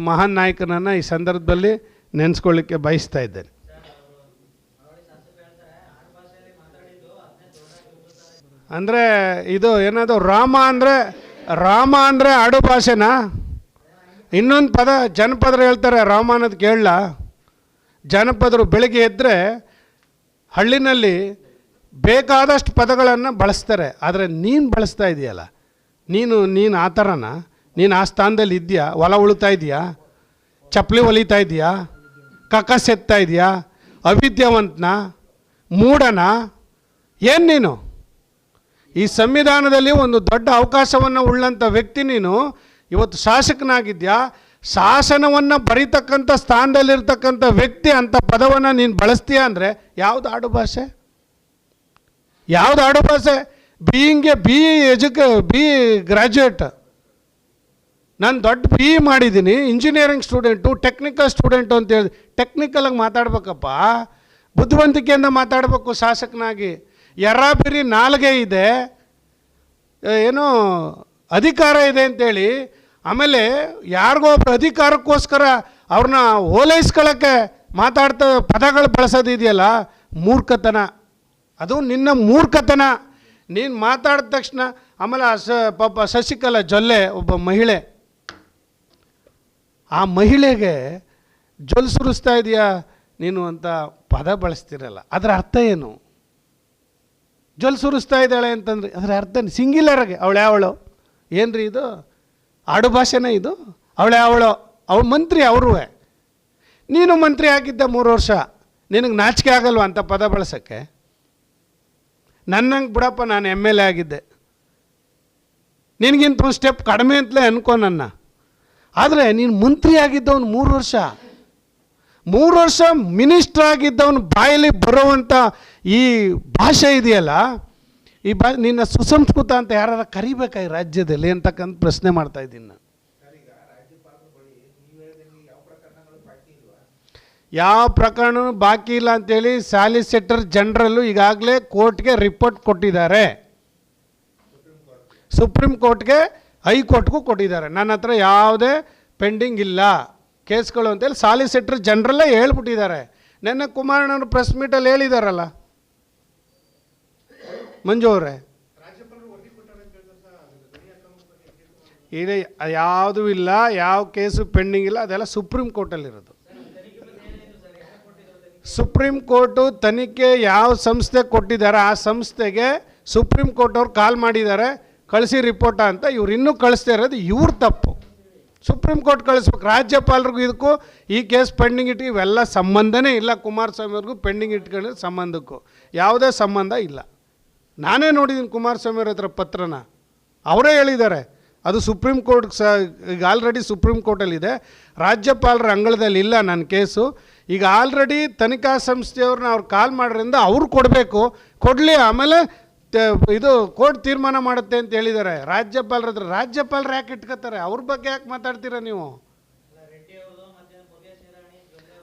ಮಹಾನ್ ನಾಯಕನನ್ನು ಈ ಸಂದರ್ಭದಲ್ಲಿ ನೆನೆಸ್ಕೊಳ್ಳಿಕ್ಕೆ ಬಯಸ್ತಾ ಇದ್ದೇನೆ. ಅಂದರೆ ಇದು ಏನದು, ರಾಮ ಅಂದರೆ ರಾಮ ಅಂದರೆ ಆಡು ಭಾಷೆನಾ? ಇನ್ನೊಂದು ಪದ, ಜನಪದರು ಹೇಳ್ತಾರೆ, ರಾಮ ಅನ್ನೋದು ಕೇಳಲ್ಲ ಜನಪದರು ಬೆಳಿಗ್ಗೆ ಎದ್ದರೆ ಹಳ್ಳಿನಲ್ಲಿ ಬೇಕಾದಷ್ಟು ಪದಗಳನ್ನು ಬಳಸ್ತಾರೆ. ಆದರೆ ನೀನು ಬಳಸ್ತಾ ಇದೆಯಲ್ಲ? ನೀನು ನೀನು ಆ ಥರನ ನೀನು ಆ ಸ್ಥಾನದಲ್ಲಿ ಇದೆಯಾ ಹೊಲ ಉಳಿತಾ ಇದೆಯಾ? ಚಪ್ಪಲಿ ಒಲಿತಾ ಇದೆಯಾ? ಕಕ್ಕ ಸೆತ್ತಾ ಇದೆಯಾ? ಅವಿದ್ಯಾವಂತನ? ಮೂಢನ? ಏನು ನೀನು? ಈ ಸಂವಿಧಾನದಲ್ಲಿ ಒಂದು ದೊಡ್ಡ ಅವಕಾಶವನ್ನು ಉಳ್ಳಂಥ ವ್ಯಕ್ತಿ ನೀನು. ಇವತ್ತು ಶಾಸಕನಾಗಿದ್ಯಾ? ಶಾಸನವನ್ನು ಬರೀತಕ್ಕಂಥ ಸ್ಥಾನದಲ್ಲಿರ್ತಕ್ಕಂಥ ವ್ಯಕ್ತಿ ಅಂತ ಪದವನ್ನು ನೀನು ಬಳಸ್ತೀಯ ಅಂದರೆ ಯಾವುದು ಆಡುಭಾಷೆ ಯಾವುದು ಆಡು ಭಾಷೆ? ಬೀಯಿಂಗೆ ಬಿ ಎಜುಕ ಬಿ ಗ್ರ್ಯಾಜುಯೇಟ್ ನಾನು ದೊಡ್ಡ ಬಿ ಇ ಮಾಡಿದ್ದೀನಿ ಇಂಜಿನಿಯರಿಂಗ್ ಸ್ಟೂಡೆಂಟು ಟೆಕ್ನಿಕಲ್ ಸ್ಟೂಡೆಂಟು ಅಂತೇಳಿ ಟೆಕ್ನಿಕಲಾಗಿ ಮಾತಾಡ್ಬೇಕಪ್ಪ. ಬುದ್ಧಿವಂತಿಕೆಯಿಂದ ಮಾತಾಡಬೇಕು ಶಾಸಕನಾಗಿ. ಎರಾಬಿರಿ ನಾಲ್ಗೆ ಇದೆ ಏನು ಅಧಿಕಾರ ಇದೆ ಅಂತೇಳಿ, ಆಮೇಲೆ ಯಾರಿಗೋ ಒಬ್ಬರು ಅಧಿಕಾರಕ್ಕೋಸ್ಕರ ಅವ್ರನ್ನ ಓಲೈಸ್ಕೊಳ್ಳೋಕ್ಕೆ ಮಾತಾಡ್ತಾ ಪದಗಳು ಬಳಸೋದಿದೆಯಲ್ಲ ಮೂರ್ಖತನ. ಅದು ನಿನ್ನ ಮೂರ್ಖತನ. ನೀನು ಮಾತಾಡಿದ ತಕ್ಷಣ ಆಮೇಲೆ ಆ ಸ, ಪಾಪ ಶಶಿಕಲಾ ಜೊಲ್ಲೆ ಒಬ್ಬ ಮಹಿಳೆ. ಆ ಮಹಿಳೆಗೆ ಜೊಲ್ ಸುರಿಸ್ತಾ ಇದೆಯಾ ನೀನು ಅಂತ ಪದ ಬಳಸ್ತಿರಲ್ಲ. ಅದರ ಅರ್ಥ ಏನು? ಜೊಲ್ ಸುರಿಸ್ತಾ ಇದ್ದಾಳೆ ಅಂತಂದ್ರೆ ಅದರ ಅರ್ಥ ಸಿಂಗಿಲರಾಗೆ, ಅವಳು ಯಾವಳು ಏನ್ರಿ ಇದು? ಆಡು ಭಾಷೆನೇ ಇದು? ಅವಳು ಅವ ಅವಳು ಮಂತ್ರಿ ಅವ್ರೂ ನೀನು ಮಂತ್ರಿ ಆಗಿದ್ದ ಮೂರು ವರ್ಷ, ನಿನಗೆ ನಾಚಿಕೆ ಆಗಲ್ವ ಅಂತ ಪದ ಬಳಸೋಕ್ಕೆ? ನನ್ನಂಗೆ ಬಿಡಪ್ಪ, ನಾನು ಎಂ ಎಲ್ ಎ ಆಗಿದ್ದೆ. ನಿನಗಿಂತ ಒಂದು ಸ್ಟೆಪ್ ಕಡಿಮೆ ಅಂತಲೇ ಅನ್ಕೋ ನನ್ನ. ಆದರೆ ನೀನು ಮಂತ್ರಿ ಆಗಿದ್ದವನು ಮೂರು ವರ್ಷ. ಮೂರು ವರ್ಷ ಮಿನಿಸ್ಟ್ರ್ ಆಗಿದ್ದವನು ಬಾಯಲ್ಲಿ ಬರುವಂಥ ಈ ಭಾಷೆ ಇದೆಯಲ್ಲ? ಈ ಬಾ, ನಿನ್ನ ಸುಸಂಸ್ಕೃತ ಅಂತ ಯಾರು ಕರಿಬೇಕಾ ಈ ರಾಜ್ಯದಲ್ಲಿ ಅಂತಕ್ಕಂಥ ಪ್ರಶ್ನೆ ಮಾಡ್ತಾ ಇದ್ದೀನಿ ನಾನು. ಯಾವ ಪ್ರಕರಣ ಬಾಕಿ ಇಲ್ಲ ಅಂತೇಳಿ ಸಾಲಿಸಿಟರ್ ಜನರಲ್ಲು ಈಗಾಗಲೇ ಕೋರ್ಟ್ಗೆ ರಿಪೋರ್ಟ್ ಕೊಟ್ಟಿದ್ದಾರೆ. ಸುಪ್ರೀಂ ಕೋರ್ಟ್ಗೆ ಹೈಕೋರ್ಟ್ಗೂ ಕೊಟ್ಟಿದ್ದಾರೆ. ನನ್ನ ಹತ್ರ ಯಾವುದೇ ಪೆಂಡಿಂಗ್ ಇಲ್ಲ. ಕೇಸ್ಗಳು ಅಂತೇಳಿ ಸಾಲಿಸಿಟರ್ ಜನರಲ್ಲೇ ಹೇಳ್ಬಿಟ್ಟಿದ್ದಾರೆ. ನೆನ್ನೆ ಕುಮಾರಣ್ಣವ್ರು ಪ್ರೆಸ್ ಮೀಟಲ್ಲಿ ಹೇಳಿದಾರಲ್ಲ? ಮಂಜು ಅವರೇ. ಇದೇ ಯಾವುದೂ ಇಲ್ಲ, ಯಾವ ಕೇಸು ಪೆಂಡಿಂಗ್ ಇಲ್ಲ, ಅದೆಲ್ಲ ಸುಪ್ರೀಂ ಕೋರ್ಟಲ್ಲಿರೋದು ಸುಪ್ರೀಂ ಕೋರ್ಟು ತನಿಖೆ ಯಾವ ಸಂಸ್ಥೆ ಕೊಟ್ಟಿದ್ದಾರೆ, ಆ ಸಂಸ್ಥೆಗೆ ಸುಪ್ರೀಂ ಕೋರ್ಟ್ ಅವ್ರು ಕಾಲ್ ಮಾಡಿದ್ದಾರೆ. ಕಳಿಸಿ ರಿಪೋರ್ಟ ಅಂತ ಇವ್ರು ಇನ್ನೂ ಕಳಿಸ್ತಾ ಇರೋದು ಇವ್ರ ತಪ್ಪು. ಸುಪ್ರೀಂ ಕೋರ್ಟ್ ಕಳಿಸ್ಬೇಕು. ರಾಜ್ಯಪಾಲರಿಗೂ ಇದಕ್ಕೂ ಈ ಕೇಸ್ ಪೆಂಡಿಂಗ್ ಇಟ್ಟು, ಇವೆಲ್ಲ ಸಂಬಂಧನೇ ಇಲ್ಲ. ಕುಮಾರಸ್ವಾಮಿಯವ್ರಿಗೂ ಪೆಂಡಿಂಗ್ ಇಟ್ಕೊಂಡು ಸಂಬಂಧಕ್ಕೂ. ಯಾವುದೇ ಸಂಬಂಧ ಇಲ್ಲ. ನಾನೇ ನೋಡಿದ್ದೀನಿ ಕುಮಾರಸ್ವಾಮಿ ಅವ್ರ ಹತ್ರ ಪತ್ರನ. ಅವರೇ ಹೇಳಿದ್ದಾರೆ. ಅದು ಸುಪ್ರೀಂ ಕೋರ್ಟ್ ಸ, ಈಗ ಆಲ್ರೆಡಿ ಸುಪ್ರೀಂ ಕೋರ್ಟಲ್ಲಿದೆ ರಾಜ್ಯಪಾಲರ ಅಂಗಳದಲ್ಲಿ ಇಲ್ಲ ನನ್ನ ಕೇಸು. ಈಗ ಆಲ್ರೆಡಿ ತನಿಖಾ ಸಂಸ್ಥೆಯವ್ರನ್ನ ಅವ್ರು ಕಾಲ್ ಮಾಡೋದ್ರಿಂದ ಅವ್ರು ಕೊಡಬೇಕು. ಕೊಡಲಿ ಆಮೇಲೆ ಇದು ಕೋರ್ಟ್ ತೀರ್ಮಾನ ಮಾಡುತ್ತೆ ಅಂತ ಹೇಳಿದ್ದಾರೆ ರಾಜ್ಯಪಾಲರ ಹತ್ರ, ರಾಜ್ಯಪಾಲರು ಯಾಕೆ ಇಟ್ಕೋತಾರೆ ಅವ್ರ ಬಗ್ಗೆ ಯಾಕೆ ಮಾತಾಡ್ತೀರಾ ನೀವು?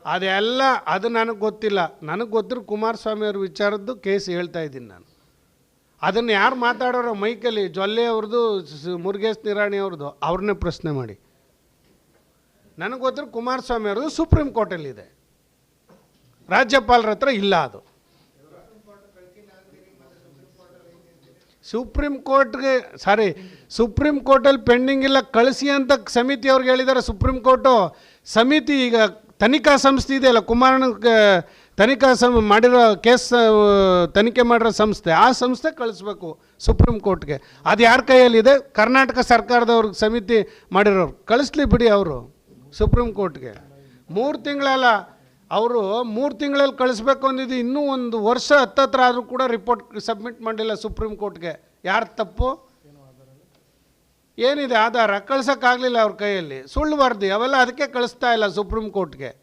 ಅದೆಲ್ಲ, ಅದು ನನಗೆ ಗೊತ್ತಿಲ್ಲ. ನನಗೆ ಗೊತ್ತಿರೋ ಕುಮಾರಸ್ವಾಮಿ ಅವ್ರ ವಿಚಾರದ್ದು ಕೇಸ್ ಹೇಳ್ತಾ ಇದ್ದೀನಿ ನಾನು. ಅದನ್ನು ಯಾರು ಮಾತಾಡೋರು? ಮೈಕಲ್ಲಿ ಜೊಲ್ಲೆ ಅವ್ರದ್ದು ಮುರುಗೇಶ್ ನಿರಾಣಿ ಅವ್ರದ್ದು. ಅವ್ರನ್ನೇ ಪ್ರಶ್ನೆ ಮಾಡಿ. ನನಗೆ ಗೊತ್ತಿರೋ ಕುಮಾರಸ್ವಾಮಿ ಅವ್ರದ್ದು ಸುಪ್ರೀಂ ಕೋರ್ಟಲ್ಲಿದೆ. ರಾಜ್ಯಪಾಲರ ಹತ್ರ ಇಲ್ಲ ಅದು. ಸುಪ್ರೀಂ ಕೋರ್ಟ್ಗೆ ಸಾರಿ ಸುಪ್ರೀಂ ಕೋರ್ಟಲ್ಲಿ ಪೆಂಡಿಂಗ್ ಇಲ್ಲ, ಕಳಿಸಿ ಅಂತ ಸಮಿತಿ ಅವ್ರಿಗೆ ಹೇಳಿದ್ದಾರೆ ಸುಪ್ರೀಂ ಕೋರ್ಟು ಸಮಿತಿ ಈಗ ತನಿಖಾ ಸಂಸ್ಥೆ ಇದೆಯಲ್ಲ ಕುಮಾರನ ತನಿಖಾ ಸಂ, ಮಾಡಿರೋ ಕೇಸ್ ತನಿಖೆ ಮಾಡಿರೋ ಸಂಸ್ಥೆ, ಆ ಸಂಸ್ಥೆ ಕಳಿಸ್ಬೇಕು ಸುಪ್ರೀಂ ಕೋರ್ಟ್ಗೆ ಅದು ಯಾರ ಕೈಯಲ್ಲಿದೆ? ಕರ್ನಾಟಕ ಸರ್ಕಾರದವ್ರಿಗೆ ಸಮಿತಿ ಮಾಡಿರೋರು. ಕಳಿಸ್ಲಿ ಬಿಡಿ ಅವರು ಸುಪ್ರೀಂ ಕೋರ್ಟ್ಗೆ ಮೂರು ತಿಂಗಳಲ್ಲ ಅವರು ಮೂರು ತಿಂಗಳಲ್ಲಿ ಕಳಿಸ್ಬೇಕು ಅಂದಿದ್ದು ಇನ್ನೂ ಒಂದು ವರ್ಷ ಹತ್ತತ್ರ ಆದರೂ ಕೂಡ ರಿಪೋರ್ಟ್ ಸಬ್ಮಿಟ್ ಮಾಡಿಲ್ಲ ಸುಪ್ರೀಂ ಕೋರ್ಟ್ಗೆ ಯಾರು ತಪ್ಪು? ಏನಿದೆ? ಆಧಾರ? ಕಳ್ಸೋಕ್ಕಾಗಲಿಲ್ಲ ಅವ್ರ ಕೈಯಲ್ಲಿ. ಸುಳ್ಳು ವರದಿ, ಅವೆಲ್ಲ ಅದಕ್ಕೆ ಕಳಿಸ್ತಾ ಇಲ್ಲ ಸುಪ್ರೀಂ ಕೋರ್ಟ್ಗೆ